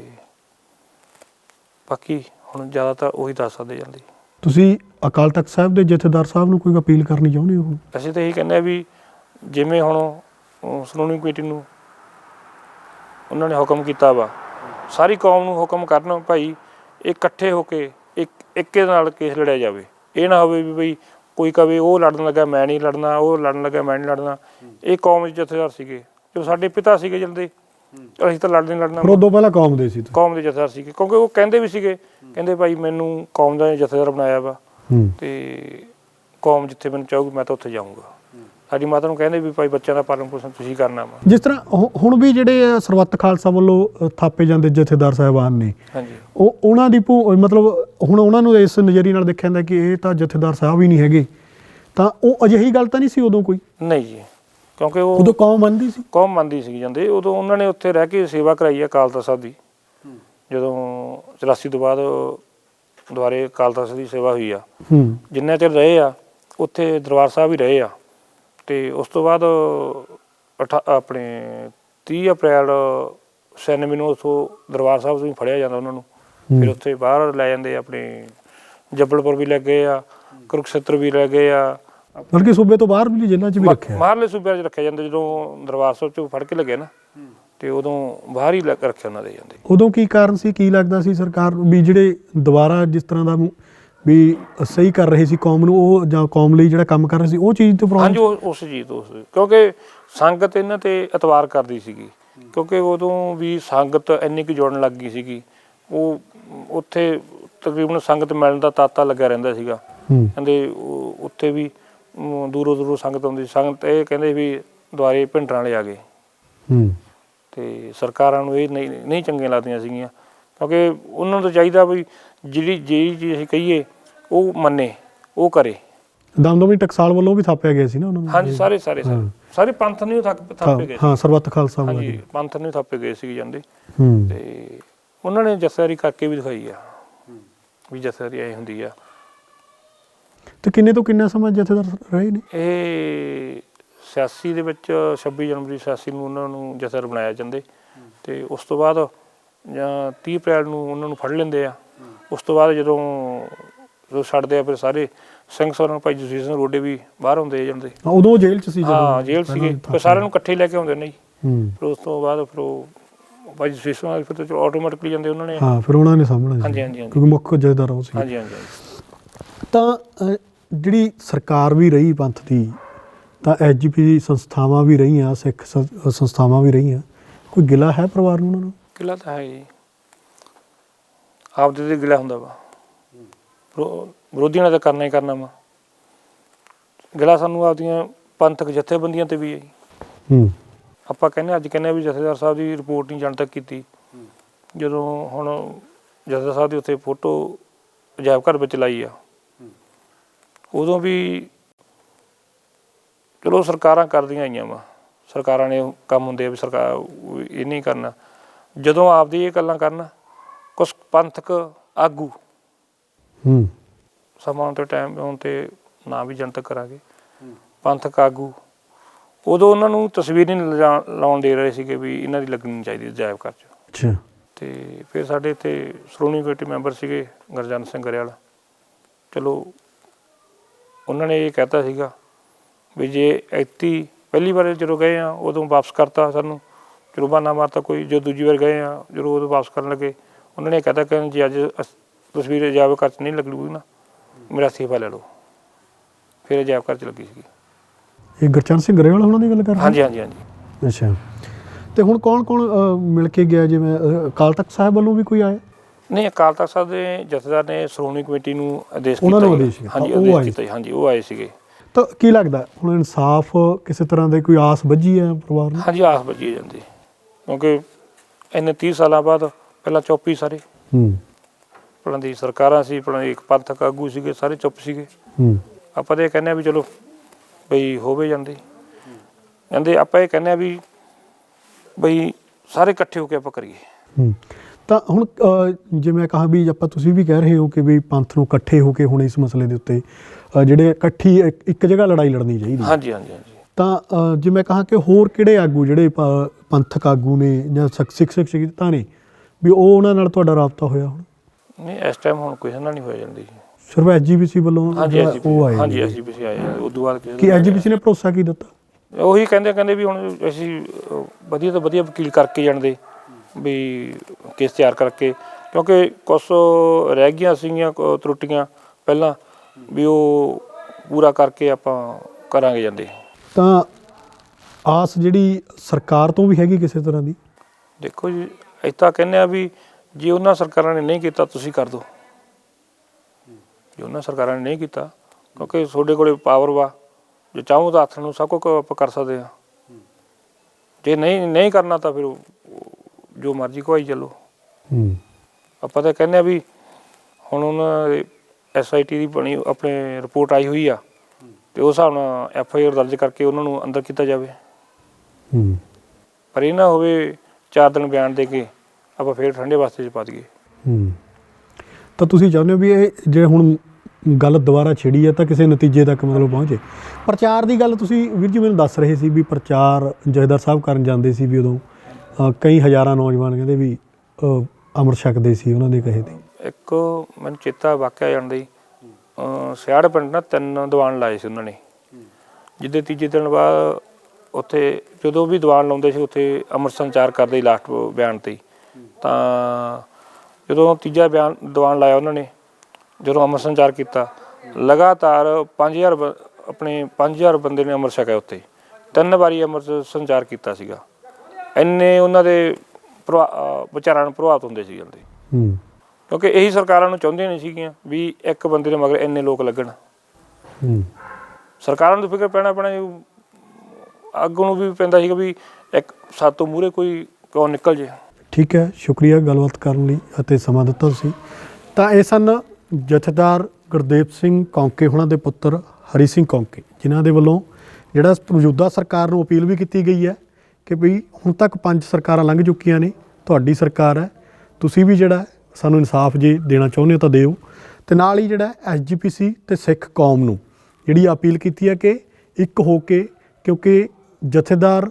ਬਾਕੀ ਹੁਣ ਜ਼ਿਆਦਾਤਰ ਉਹੀ ਦੱਸ ਸਕਦੇ ਜਾਂਦੇ। ਤੁਸੀਂ ਅਕਾਲ ਤਖਤ ਸਾਹਿਬ ਦੇ ਜਥੇਦਾਰ ਸਾਹਿਬ ਨੂੰ ਕੋਈ ਅਪੀਲ ਕਰਨੀ ਚਾਹੁੰਦੇ ਹੋ? ਅਸੀਂ ਤਾਂ ਇਹੀ ਕਹਿੰਦੇ ਆ ਵੀ ਜਿਵੇਂ ਹੁਣ ਅਮ, ਸ਼੍ਰੋਮਣੀ ਕਮੇਟੀ ਨੂੰ ਉਹਨਾਂ ਨੇ ਹੁਕਮ ਕੀਤਾ ਵਾ। ਸਾਰੀ ਕੌਮ ਨੂੰ ਹੁਕਮ ਕਰਨ ਭਾਈ ਇਹ ਇਕੱਠੇ ਹੋ ਕੇ ਇੱਕ ਇੱਕੇ ਨਾਲ ਕੇਸ ਲੜਿਆ ਜਾਵੇ। ਇਹ ਨਾ ਹੋਵੇ ਵੀ ਬਈ ਕੋਈ ਕਵੇ ਉਹ ਲੜਨ ਲੱਗਾ ਮੈਂ ਨਹੀਂ ਲੜਨਾ ਉਹ ਲੜਨ ਲੱਗਾ ਮੈਂ ਨਹੀਂ ਲੜਨਾ। ਇਹ ਕੌਮ ਦੇ ਜਥੇਦਾਰ ਸੀਗੇ। ਜੋ ਸਾਡੇ ਪਿਤਾ ਸੀਗੇ ਜਲਦੇ ਅਸੀਂ ਤਾਂ ਲੜਦੇ ਨਹੀਂ ਲੜਨਾ। ਪਰ ਉਦੋਂ ਪਹਿਲਾਂ ਕੌਮ ਦੇ ਸੀ। ਕੌਮ ਦੇ ਜਥੇਦਾਰ ਸੀਗੇ ਕਿਉਂਕਿ ਉਹ ਕਹਿੰਦੇ ਵੀ ਸੀਗੇ ਕਹਿੰਦੇ ਭਾਈ ਮੈਨੂੰ ਕੌਮ ਦਾ ਜਥੇਦਾਰ ਬਣਾਇਆ ਵਾ ਤੇ ਕੌਮ ਜਿੱਥੇ ਮੈਨੂੰ ਚਾਹੂਗੀ ਮੈਂ ਤਾਂ ਉੱਥੇ ਜਾਊਂਗਾ। ਸਾਡੀ ਮਾਤਾ ਨੂੰ ਕਹਿੰਦੇ ਵੀ ਭਾਈ ਬੱਚਿਆਂ ਦਾ ਪਾਲਣ ਪੋਸ਼ਣ ਤੁਸੀਂ ਕਰਨਾ ਵਾ। ਜਿਸ ਤਰ੍ਹਾਂ ਹੁ- ਹੁਣ ਵੀ ਜਿਹੜੇ ਸਰਬੱਤ ਖਾਲਸਾ ਵੱਲੋਂ ਅ, ਥਾਪੇ ਜਾਂਦੇ ਜਥੇਦਾਰ ਸਾਹਿਬਾਨ ਨੇ ਹਾਂਜੀ। ਉਹ ਉਹਨਾਂ ਦੀ ਭੂ- ਮਤਲਬ ਹੁਣ ਉਹਨਾਂ ਨੂੰ ਇਸ ਨਜ਼ਰੀਏ ਨਾਲ ਦੇਖਿਆ ਜਾਂਦਾ ਕਿ ਇਹ ਤਾਂ ਜਥੇਦਾਰ ਸਾਹਿਬ ਹੀ ਨਹੀਂ ਹੈਗੇ ਤਾਂ ਉਹ ਅਜਿਹੀ ਗੱਲ ਤਾਂ ਨਹੀਂ ਸੀ ਉਦੋਂ ਕੋਈ? ਨਹੀਂ ਜੀ ਕਿਉਂਕਿ ਉਹ ਉਦੋਂ ਕੌਮ ਮੰਨਦੀ ਸੀ? ਕੌਮ ਮੰਨਦੀ ਸੀ ਜਾਂਦੇ ਉਦੋਂ ਉਹਨਾਂ ਨੇ ਉੱਥੇ ਰਹਿ ਕੇ ਸੇਵਾ ਕਰਾਈ ਆ ਅਕਾਲ ਤਖਤ ਸਾਹਿਬ ਦੀ। ਜਦੋਂ 84 ਤੋਂ ਬਾਅਦ ਦੁਆਰੇ ਅਕਾਲ ਤਖਤ ਦੀ ਸੇਵਾ ਹੋਈ ਆ। ਹੂੰ। ਜਿੰਨਾ ਚਿਰ ਰਹੇ ਆ ਉੱਥੇ ਦਰਬਾਰ ਸਾਹਿਬ ਹੀ ਰਹੇ ਆ। ਤੇ ਉਸ ਤੋਂ ਬਾਅਦ ਅਠਾ- ਆਪਣੇ 30 ਅਪ੍ਰੈਲ 96 ਨੂੰ ਉਥੋਂ ਦਰਬਾਰ ਸਾਹਿਬ ਤੋਂ ਹੀ ਫੜਿਆ ਜਾਂਦਾ ਉਹਨਾਂ ਨੂੰ। ਫਿਰ ਉੱਥੇ ਬਾਹਰ ਲੈ ਜਾਂਦੇ ਆਪਣੇ ਜੱਬਲਪੁਰ ਵੀ ਲੈ ਗਏ ਆ ਕੁਰੂਕਸ਼ੇਤਰ ਵੀ ਲੈ ਗਏ ਆ। ਬਲਕਿ ਸੂਬੇ ਤੋਂ ਬਾਹਰ ਵੀ ਜੇਲ੍ਹਾਂ 'ਚ ਵੀ ਰੱਖਿਆ। ਬਾਹਰਲੇ ਸੂਬਿਆਂ 'ਚ ਰੱਖਿਆ ਜਾਂਦਾ ਜਦੋਂ ਦਰਬਾਰ ਸਾਹਿਬ 'ਚੋਂ ਫੜ ਕੇ ਲੱਗੇ ਨਾ ਤੇ ਉਦੋਂ ਬਾਹਰ ਹੀ ਲ- ਰੱਖਿਆ ਉਹਨਾਂ ਦੇ ਜਾਂਦੇ। ਉਦੋਂ ਕੀ ਕਾਰਨ ਸੀ ਕੀ ਲੱਗਦਾ ਸੀ ਸਰਕਾਰ ਨੂੰ ਵੀ ਜਿਹੜੇ ਦੁਬਾਰਾ ਜਿਸ ਤਰ੍ਹਾਂ ਦਾ ਵੀ ਸਹੀ ਕਰ ਰਹੇ ਸੀ ਕੌਮ ਨੂੰ ਉਹ ਜਾਂ ਕੌਮ ਲਈ ਜਿਹੜਾ ਕੰਮ ਕਰ ਰਹੇ ਸੀ ਉਹ ਚੀਜ਼ ਤੋਂ ਹਾਂਜੀ ਪ੍ਰੋਬਲਮ ਉਹ- ਉਸ ਚੀਜ਼ ਤੋਂ ਉਸ- ਕਿਉਂਕਿ ਸੰਗਤ ਇਹਨਾਂ ਤੇ ਇਤਵਾਰ ਕਰਦੀ ਸੀਗੀ। ਕਿਉਂਕਿ ਉਦੋਂ ਵੀ ਸੰਗਤ ਇੰਨੀ ਕੁ ਜੁੜਨ ਲੱਗ ਗਈ ਸੀਗੀ। ਉਹ ਉੱਥੇ ਤਕਰੀਬਨ ਸੰਗਤ ਮਿਲਣ ਦਾ ਤਾਤਾ ਲੱਗਿਆ ਰਹਿੰਦਾ ਸੀਗਾ। ਹੂੰ। ਕਹਿੰਦੇ ਉਹ- ਉੱਥੇ ਵੀ ਅਮ, ਦੂਰੋਂ ਦੂਰੋਂ ਸੰਗਤ ਆਉਂਦੀ ਸੀ। ਸੰਗਤ ਇਹ ਕਹਿੰਦੇ ਵੀ ਦੁਆਰੇ ਭਿੰਡਰਾਂ ਵਾਲੇ ਆ ਗਏ। ਹੂੰ। ਤੇ ਸਰਕਾਰਾਂ ਨੂੰ ਇਹ ਨਹੀਂ ਨਹੀਂ ਚੰਗੀਆਂ ਲੱਗਦੀਆਂ ਸੀਗੀਆਂ। ਕਿਉਂਕਿ ਉਹਨਾਂ ਨੂੰ ਤਾਂ ਚਾਹੀਦਾ ਵੀ ਜਿਹੜੀ ਜਿਹੜੀ ਚੀਜ਼ ਅਸੀਂ ਕਹੀਏ ਉਹ ਮੰਨੇ ਉਹ ਕਰੇ। ਦਮਦਮੀ ਟਕਸਾਲ ਵੱਲੋਂ ਵੀ ਥਾਪਿਆ ਗਿਆ ਸੀ ਨਾ ਉਹਨਾਂ ਨੂੰ? ਹਾਂਜੀ ਸਾਰੇ ਸਾਰੇ ਸਾਰੇ- ਪੰਥ ਨੂੰ ਥੱਕ ਥਾਪੇ ਗਏ ਹਾਂ ਹਾਂ ਸਰਬੱਤ ਖਾਲਸਾ ਹਾਂਜੀ ਵਾਲੇ ਪੰਥ ਨੂੰ ਥਾਪੇ ਗਏ ਸੀ ਜਾਂਦੇ। ਹੂੰ। ਤੇ ਉਹਨਾਂ ਨੇ ਜਥੇਦਾਰੀ ਕਰਕੇ ਵੀ ਦਿਖਾਈ ਆ ਵੀ ਜਥੇਦਾਰੀ ਐ ਹੁੰਦੀ ਆ। ਤੇ ਕਿੰਨੇ ਤੋਂ ਕਿੰਨਾ ਸਮਾਂ ਜਥੇਦਾਰ ਰਹੇ ਨੇ? ਇਹ 86 ਦੇ ਵਿੱਚ 26 ਜਨਵਰੀ 86 ਨੂੰ ਉਹਨਾਂ ਨੂੰ ਜਥੇਦਾਰ ਬਣਾਇਆ ਜਾਂਦੇ। ਤੇ ਉਸ ਤੋਂ ਬਾਅਦ ਜਾਂ 30 ਅਪ੍ਰੈਲ ਨੂੰ ਉਹਨਾਂ ਨੂੰ ਫੜ ਲੈਂਦੇ ਆ। ਉਸ ਤੋਂ ਬਾਅਦ ਜਦੋਂ ਜਦੋਂ ਛੱਡਦੇ ਆ ਫਿਰ ਸਾਰੇ ਸਿੰਘ ਸੌਰਨ ਭਾਈ ਜਸਵੀਰ ਸਿੰਘ ਰੋਡੇ ਵੀ ਬਾਹਰ ਹੁੰਦੇ ਜਾਂਦੇ। ਹਾਂ, ਉਦੋਂ ਉਹ ਜੇਲ੍ਹ 'ਚ ਸੀ ਜਦੋਂ ਹਾਂ ਜੇਲ੍ਹ ਸੀਗੇ। ਫਿਰ। ਸਾਰਿਆਂ ਨੂੰ ਇਕੱਠੇ ਲੈ ਕੇ ਆਉਂਦੇ ਨੇ ਜੀ। ਹੂੰ। ਫਿਰ ਉਸ ਤੋਂ ਬਾਅਦ ਫਿਰ ਉਹ ਭਾਈ ਜਸਵੀਰ ਸਿੰਘ ਨਾਲ ਫਿਰ ਤਾਂ ਆਟੋਮੈਟਿਕਲੀ ਜਾਂਦੇ ਉਹਨਾਂ ਨੇ। ਹਾਂ ਫਿਰ ਉਹਨਾਂ ਨੇ ਸਾਹਮਣਾ ਹਾਂਜੀ, ਹਾਂਜੀ, ਹਾਂਜੀ। ਕਿਉਂਕਿ ਮੁੱਖ ਜਥੇਦਾਰ ਉਹ ਸੀ। ਹਾਂਜੀ ਹਾਂਜੀ। ਤਾਂ ਜਿਹੜੀ ਸਰਕਾਰ ਵੀ ਰਹੀ ਪੰਥ ਦੀ ਤਾਂ ਐਜੀਪੀ ਸੰਸਥਾਵਾਂ ਵੀ ਰਹੀਆਂ ਸਿੱਖ ਸੰ- ਸੰਸਥਾਵਾਂ ਵੀ ਰਹੀਆਂ। ਕੋਈ ਗਿਲਾ ਹੈ ਪਰਿਵਾਰ ਨੂੰ ਉਹਨਾਂ ਨੂੰ? ਕਿਲਾ ਤਾਂ ਹੈ ਜੀ ਆਪਦੇ ਤੇ ਗਿਲਾ ਹੁੰਦਾ ਵਾ। ਵਿਰੋ- ਵਿਰੋਧੀਆਂ ਨਾਲ ਤਾਂ ਕਰਨਾ ਹੀ ਕਰਨਾ ਵਾ। ਗਿਲਾ ਸਾਨੂੰ ਆਪਦੀਆਂ ਪੰਥਕ ਜਥੇਬੰਦੀਆਂ ਤੇ ਵੀ ਹੈ ਜੀ। ਹੂੰ। ਆਪਾਂ ਕਹਿੰਦੇ ਅੱਜ ਕਹਿੰਦੇ ਆ ਵੀ ਜਥੇਦਾਰ ਸਾਹਿਬ ਦੀ ਰਿਪੋਰਟ ਨਹੀਂ ਜਾਣ ਤੱਕ ਕੀਤੀ ਜਦੋਂ ਹੁਣ ਜਥੇਦਾਰ ਸਾਹਿਬ ਦੀ ਉੱਥੇ ਫੋਟੋ ਅਜਾਇਬ ਘਰ ਵਿੱਚ ਲਾਈ ਆ। ਉਦੋਂ ਵੀ ਚਲੋ ਸਰਕਾਰਾਂ ਕਰਦੀਆਂ ਆਈਆਂ ਵਾ। ਸਰਕਾਰਾਂ ਨੇ ਕੰਮ ਹੁੰਦੇ ਆ ਵੀ ਸਰਕਾਰ ਉਹ ਇਹ ਨਹੀਂ ਕਰਨਾ। ਜਦੋਂ ਆਪਦੀ ਇਹ ਗੱਲਾਂ ਕਰਨ ਕੁਝ ਪੰਥਕ ਆਗੂ ਹੂੰ। ਸਮਾਂ ਤੇ ਟਾਈਮ ਆਉਣ ਤੇ ਨਾ ਵੀ ਜਨਤਕ ਕਰਾਂਗੇ। ਪੰਥਕ ਆਗੂ ਉਦੋਂ ਉਹਨਾਂ ਨੂੰ ਤਸਵੀਰ ਨਹੀਂ ਲਾਉਣ ਦੇ ਰਹੇ ਸੀਗੇ ਵੀ ਇਹਨਾਂ ਦੀ ਲੱਗਣੀ ਚਾਹੀਦੀ ਅਜਾਇਬ ਘਰ 'ਚ। ਅੱਛਾ। ਤੇ ਫਿਰ ਸਾਡੇ ਇੱਥੇ ਸ਼੍ਰੋਮਣੀ ਕਮੇਟੀ ਮੈਂਬਰ ਸੀਗੇ ਗੁਰਜਨ ਸਿੰਘ ਗਰੇਵਾਲ। ਚਲੋ ਉਹਨਾਂ ਨੇ ਇਹ ਕਹਿਤਾ ਸੀਗਾ ਵੀ ਜੇ ਐਤੀ ਪਹਿਲੀ ਵਾਰ ਜਦੋਂ ਗਏ ਆ ਉਦੋਂ ਵਾਪਸ ਕਰਤਾ ਸਾਨੂੰ। ਚਲੋ ਬਹਾਨਾ ਮਾਰਤਾ ਕੋਈ ਜੋ ਦੂਜੀ ਵਾਰ ਗਏ ਆ ਜਦੋਂ ਉਦੋਂ ਵਾਪਸ ਕਰਨ ਲੱਗੇ ਉਹਨਾਂ ਨੇ ਕਹਿਤਾ ਕਿ ਜੀ ਅੱਜ ਤਸਵੀਰ ਜਾਵੇ ਘਰ 'ਚ ਨਹੀਂ ਲੱਗੂਗੀ ਨਾ ਮੇਰਾ ਅਸਤੀਫਾ ਲੈ ਲਓ। ਫਿਰ ਅਜਾਇਬ ਘਰ ਚ ਲੱਗੀ ਸੀਗੀ। ਇਹ ਗੁਰਚਰਨ ਸਿੰਘ ਗਰੇਵਾਲ ਉਹਨਾਂ ਦੀ ਗੱਲ ਕਰ ਰਹੇ ਹਾਂਜੀ ਹਾਂਜੀ ਹਾਂਜੀ। ਅੱਛਾ। ਤੇ ਹੁਣ ਕੌਣ ਕੌਣ ਮਿਲ ਕੇ ਗਿਆ ਜਿਵੇਂ ਅਕਾਲ ਤਖਤ ਸਾਹਿਬ ਵੱਲੋਂ ਵੀ ਕੋਈ ਆਇਆ? ਨਹੀਂ ਅਕਾਲ ਤਖਤ ਸਾਹਿਬ ਦੇ ਜਥੇਦਾਰ ਨੇ ਸ਼੍ਰੋਮਣੀ ਕਮੇਟੀ ਨੂੰ ਆਦੇਸ਼ ਉਹਨਾਂ ਕੀਤਾ ਨੂੰ ਜੀ। ਆਦੇਸ਼ ਹਾਂਜੀ ਉਹ ਆਦੇਸ਼ ਕੀਤਾ ਹਾਂਜੀ ਉਹ ਆਏ ਸੀਗੇ। ਤਾਂ ਕੀ ਲੱਗਦਾ ਹੁਣ ਇਨਸਾਫ ਕਿਸੇ ਤਰ੍ਹਾਂ ਦੇ ਕੋਈ ਆਸ ਵੱਜੀ ਹੈ ਪਰਿਵਾਰ ਨੂੰ? ਹਾਂਜੀ ਆਸ ਬੱਜੀ ਜਾਂਦੀ ਕਿਉਂਕਿ ਇੰਨੇ 30 ਸਾਲਾਂ ਬਾਅਦ ਪਹਿਲਾਂ ਚੁੱਪ ਸਾਰੇ। ਹੂੰ। ਪਹਿਲਾਂ ਦੀ ਸਰਕਾਰਾਂ ਸੀ ਪਹਿਲਾਂ ਇੱਕ ਪੰਥਕ ਆਗੂ ਸੀਗੇ ਸਾਰੇ ਚੁੱਪ ਸੀਗੇ। ਹੂੰ। ਆਪਾਂ ਤਾਂ ਇਹ ਕਹਿੰਦੇ ਆ ਵੀ ਚਲੋ ਬਈ ਹੋਵੇ ਜਾਂਦੇ। ਕਹਿੰਦੇ ਆਪਾਂ ਇਹ ਕਹਿੰਦੇ ਆ ਵੀ ਬਈ ਸਾਰੇ ਇਕੱਠੇ ਹੋ ਕੇ ਆਪਾਂ ਕਰੀਏ। ਹੂੰ। ਤਾਂ ਹੁਣ ਅ, ਜਿਵੇਂ ਕਹਾ ਵੀ ਆਪਾਂ ਤੁਸੀਂ ਵੀ ਕਹਿ ਰਹੇ ਹੋ ਕਿ ਵੀ ਪੰਥ ਨੂੰ ਇਕੱਠੇ ਹੋ ਕੇ ਹੁਣ ਇਸ ਮਸਲੇ ਦੇ ਉੱਤੇ ਜਿਹੜੇ ਇਕੱਠੀ ਇੱਕ- ਜਗ੍ਹਾ ਲੜਾਈ ਲੜਨੀ ਚਾਹੀਦੀ। ਹਾਂਜੀ ਹਾਂਜੀ ਹਾਂਜੀ। ਤਾਂ ਅ, ਜਿਵੇਂ ਕਹਾ ਕਿ ਹੋਰ ਕਿਹੜੇ ਆਗੂ ਜਿਹੜੇ ਪੰਥਕ ਆਗੂ ਨੇ ਜਾਂ ਸਿੱਖ ਸਿੱਖ ਸਿੱਖਤਾ ਨੇ ਵੀ ਉਹ ਉਹਨਾਂ ਨਾਲ ਤੁਹਾਡਾ ਰਾਬਤਾ ਹੋਇਆ ਹੁਣ? ਨਹੀਂ ਇਸ ਟਾਈਮ ਹੁਣ ਕਿਸੇ ਨਾਲ ਨਹੀਂ ਹੋਇਆ ਜਾਂਦੀ ਸਿਰਫ ਐਜੀਪੀਸੀ ਵੱਲੋਂ ਉਹ ਆਏ ਹਾਂਜੀ ਨੇ। ਐਸਜੀਪੀਸੀ ਆਏ ਆ, ਉਦੋਂ ਬਾਅਦ ਕਿ ਨਾਲ ਐਜੀਪੀਸੀ ਨੇ ਭਰੋਸਾ ਕੀ ਦਿੱਤਾ? ਉਹੀ ਕਹਿੰਦੇ ਕਹਿੰਦੇ ਵੀ ਹੁਣ ਅਸੀਂ ਵਧੀਆ ਤੋਂ ਵਧੀਆ ਵਕੀਲ ਕਰਕੇ ਜਾਣਦੇ ਵੀ ਕੇਸ ਤਿਆਰ ਕਰਕੇ। ਕਿਉਂਕਿ ਕੁਛ ਰਹਿ ਗਈਆਂ ਸੀਗੀਆਂ ਤਰੁੱਟੀਆਂ ਪਹਿਲਾਂ ਵੀ ਉਹ ਪੂਰਾ ਕਰਕੇ ਆਪਾਂ ਕਰਾਂਗੇ ਜਾਂਦੇ। ਤਾਂ ਆਸ ਜਿਹੜੀ ਸਰਕਾਰ ਤੋਂ ਵੀ ਹੈਗੀ ਕਿਸੇ ਤਰ੍ਹਾਂ ਦੀ? ਦੇਖੋ ਜੀ ਅਸੀਂ ਤਾਂ ਕਹਿੰਦੇ ਆ ਵੀ ਜੇ ਉਹਨਾਂ ਸਰਕਾਰਾਂ ਨੇ ਨਹੀਂ ਕੀਤਾ ਤੁਸੀਂ ਕਰ ਦਿਓ ਜੇ ਉਹਨਾਂ ਸਰਕਾਰਾਂ ਨੇ ਨਹੀਂ ਕੀਤਾ ਕਿਉਂਕਿ ਤੁਹਾਡੇ ਕੋਲੇ ਪਾਵਰ ਵਾ ਜੇ ਚਾਹੋ ਤਾਂ ਹੱਥ ਨੂੰ ਸਭ ਕੁਝ ਆਪਾਂ ਕਰ ਸਕਦੇ ਆ ਜੇ ਨਹੀਂ ਨਹੀਂ ਕਰਨਾ ਤਾਂ ਫਿਰ ਜੋ ਮਰਜ਼ੀ ਕੋਈ ਚੱਲੋ। ਹੂੰ। ਆਪਾਂ ਤਾਂ ਕਹਿੰਦੇ ਆ ਵੀ ਹੁਣ ਉਹਨਾਂ ਐਸਆਈਟੀ ਦੀ ਬਣੀ ਆਪਣੇ ਰਿਪੋਰਟ ਆਈ ਹੋਈ ਆ। ਤੇ ਉਸ ਹਿਸਾਬ ਨਾਲ ਐਫ ਆਈ ਆਰ ਦਰਜ ਕਰਕੇ ਉਹਨਾਂ ਨੂੰ ਅੰਦਰ ਕੀਤਾ ਜਾਵੇ। ਹੂੰ। ਪਰ ਇਹ ਨਾ ਹੋਵੇ ਚਾਰ ਦਿਨ ਬਿਆਨ ਦੇ ਕੇ ਆਪਾਂ ਫੇਰ ਠੰਡੇ ਵਾਸਤੇ ਚ ਪਾ ਦਈਏ। ਹੂੰ। ਤਾਂ ਤੁਸੀਂ ਚਾਹੁੰਦੇ ਹੋ ਵੀ ਇਹ ਜੇ ਹੁਣ ਗੱਲ ਦੁਬਾਰਾ ਛਿੜੀ ਹੈ ਤਾਂ ਕਿਸੇ ਨਤੀਜੇ ਤੱਕ ਮਤਲਬ ਪਹੁੰਚੇ? ਪ੍ਰਚਾਰ ਦੀ ਗੱਲ ਤੁਸੀਂ ਵੀਰ ਜੀ ਮੈਨੂੰ ਦੱਸ ਰਹੇ ਸੀ ਵੀ ਪ੍ਰਚਾਰ ਜਹਦਰ ਸਾਹਿਬ ਕਰਨ ਜਾਂਦੇ ਸੀ ਵੀ ਉਦੋਂ। ਕਈ ਹਜ਼ਾਰਾਂ ਨੌਜਵਾਨ ਕਹਿੰਦੇ ਵੀ ਅ, ਅੰਮ੍ਰਿਤ ਛਕਦੇ ਸੀ ਉਹਨਾਂ ਦੇ ਕਹੇ ਤੇ। ਇੱਕ ਮੈਨੂੰ ਚੇਤਾ ਵਾਕਿਆ ਜਾਂਦਾ ਜੀ। ਸਿਆੜ ਪਿੰਡ ਨਾ ਤਿੰਨ ਦੀਵਾਨ ਲਾਏ ਸੀ ਉਹਨਾਂ ਨੇ। ਜਿੱਦੇ ਤੀਜੇ ਦਿਨ ਬਾਅਦ ਉੱਥੇ ਜਦੋਂ ਵੀ ਦੀਵਾਨ ਲਾਉਂਦੇ ਸੀ ਉੱਥੇ ਅੰਮ੍ਰਿਤ ਸੰਚਾਰ ਕਰਦੇ ਲਾਸਟ ਬਿਆਨ ਤੇ ਤਾਂ ਜਦੋਂ ਤੀਜਾ ਬਿਆਨ ਦੀਵਾਨ ਲਾਇਆ ਉਹਨਾਂ ਨੇ, ਜਦੋਂ ਅੰਮ੍ਰਿਤ ਸੰਚਾਰ ਕੀਤਾ, ਲਗਾਤਾਰ 5000 ਬ- ਆਪਣੇ 5000 ਬੰਦੇ ਨੇ ਅੰਮ੍ਰਿਤ ਛਕਿਆ ਉੱਥੇ। ਤਿੰਨ ਵਾਰੀ ਅੰਮ੍ਰਿਤ ਸੰਚਾਰ ਕੀਤਾ ਸੀਗਾ। ਇੰਨੇ ਉਹਨਾਂ ਦੇ ਪ੍ਰਭਾ- ਵਿਚਾਰਾਂ ਨੂੰ ਪ੍ਰਭਾਵਿਤ ਹੁੰਦੇ ਸੀ ਜਾਂਦੇ ਹੂੰ। ਕਿਉਂਕਿ ਇਹੀ ਸਰਕਾਰਾਂ ਨੂੰ ਚਾਹੁੰਦੀਆਂ ਨਹੀਂ ਸੀਗੀਆਂ ਵੀ ਇੱਕ ਬੰਦੇ ਦੇ ਮਗਰ ਇੰਨੇ ਲੋਕ ਲੱਗਣ। ਹੂੰ। ਸਰਕਾਰਾਂ ਨੂੰ ਫਿਕਰ ਪੈਣਾ ਪੈਣਾ ਜੀ ਅੱਗੋਂ ਨੂੰ ਵੀ ਪੈਂਦਾ ਸੀਗਾ ਵੀ ਇੱਕ ਸਾਤੋਂ ਮੂਰੇ ਕੋਈ ਕਿਉਂ ਨਿਕਲ ਜੇ। ਠੀਕ ਹੈ ਸ਼ੁਕਰੀਆ ਗੱਲਬਾਤ ਕਰਨ ਲਈ ਅਤੇ ਸਮਾਂ ਦਿੱਤਾ ਤੁਸੀਂ। ਤਾਂ ਇਹ ਸਨ ਜਥੇਦਾਰ ਗੁਰਦੇਵ ਸਿੰਘ ਕੌਂਕੇ ਹੁਣਾਂ ਦੇ ਪੁੱਤਰ ਹਰੀ ਸਿੰਘ ਕੌਂਕੇ ਜਿਨ੍ਹਾਂ ਦੇ ਵੱਲੋਂ ਜਿਹੜਾ ਮੌਜੂਦਾ ਸਰਕਾਰ ਨੂੰ ਅਪੀਲ ਵੀ ਕੀਤੀ ਗਈ ਹੈ ਕਿ ਵੀ ਹੁਣ ਤੱਕ ਪੰਜ ਸਰਕਾਰਾਂ ਲੰਘ ਚੁੱਕੀਆਂ ਨੇ ਤੁਹਾਡੀ ਸਰਕਾਰ ਹੈ ਤੁਸੀਂ ਵੀ ਜਿਹੜਾ ਸਾਨੂੰ ਇਨਸਾਫ ਜੇ ਦੇਣਾ ਚਾਹੁੰਦੇ ਹੋ ਤਾਂ ਦਿਓ। ਤੇ ਨਾਲ ਹੀ ਜਿਹੜਾ ਐਸਜੀਪੀਸੀ ਤੇ ਸਿੱਖ ਕੌਮ ਨੂੰ ਜਿਹੜੀ ਅਪੀਲ ਕੀਤੀ ਹੈ ਕਿ ਇੱਕ ਹੋ ਕੇ ਕਿਉਂਕਿ ਜਥੇਦਾਰ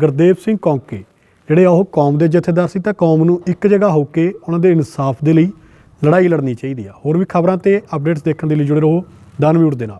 ਗੁਰਦੇਵ ਸਿੰਘ ਕੌਂਕੇ ਜਿਹੜੇ ਉਹ ਕੌਮ ਦੇ ਜਥੇਦਾਰ ਸੀ ਤਾਂ ਕੌਮ ਨੂੰ ਇੱਕ ਜਗ੍ਹਾ ਹੋ ਕੇ ਉਹਨਾਂ ਦੇ ਇਨਸਾਫ ਦੇ ਲਈ ਲੜਾਈ ਲੜਨੀ ਚਾਹੀਦੀ ਆ। ਹੋਰ ਵੀ ਖਬਰਾਂ ਤੇ ਅਪਡੇਟਸ ਦੇਖਣ ਦੇ ਲਈ ਜੁੜੇ ਰਹੋ। ਦਨਵੀਰ ਦੇ ਨਾਲ।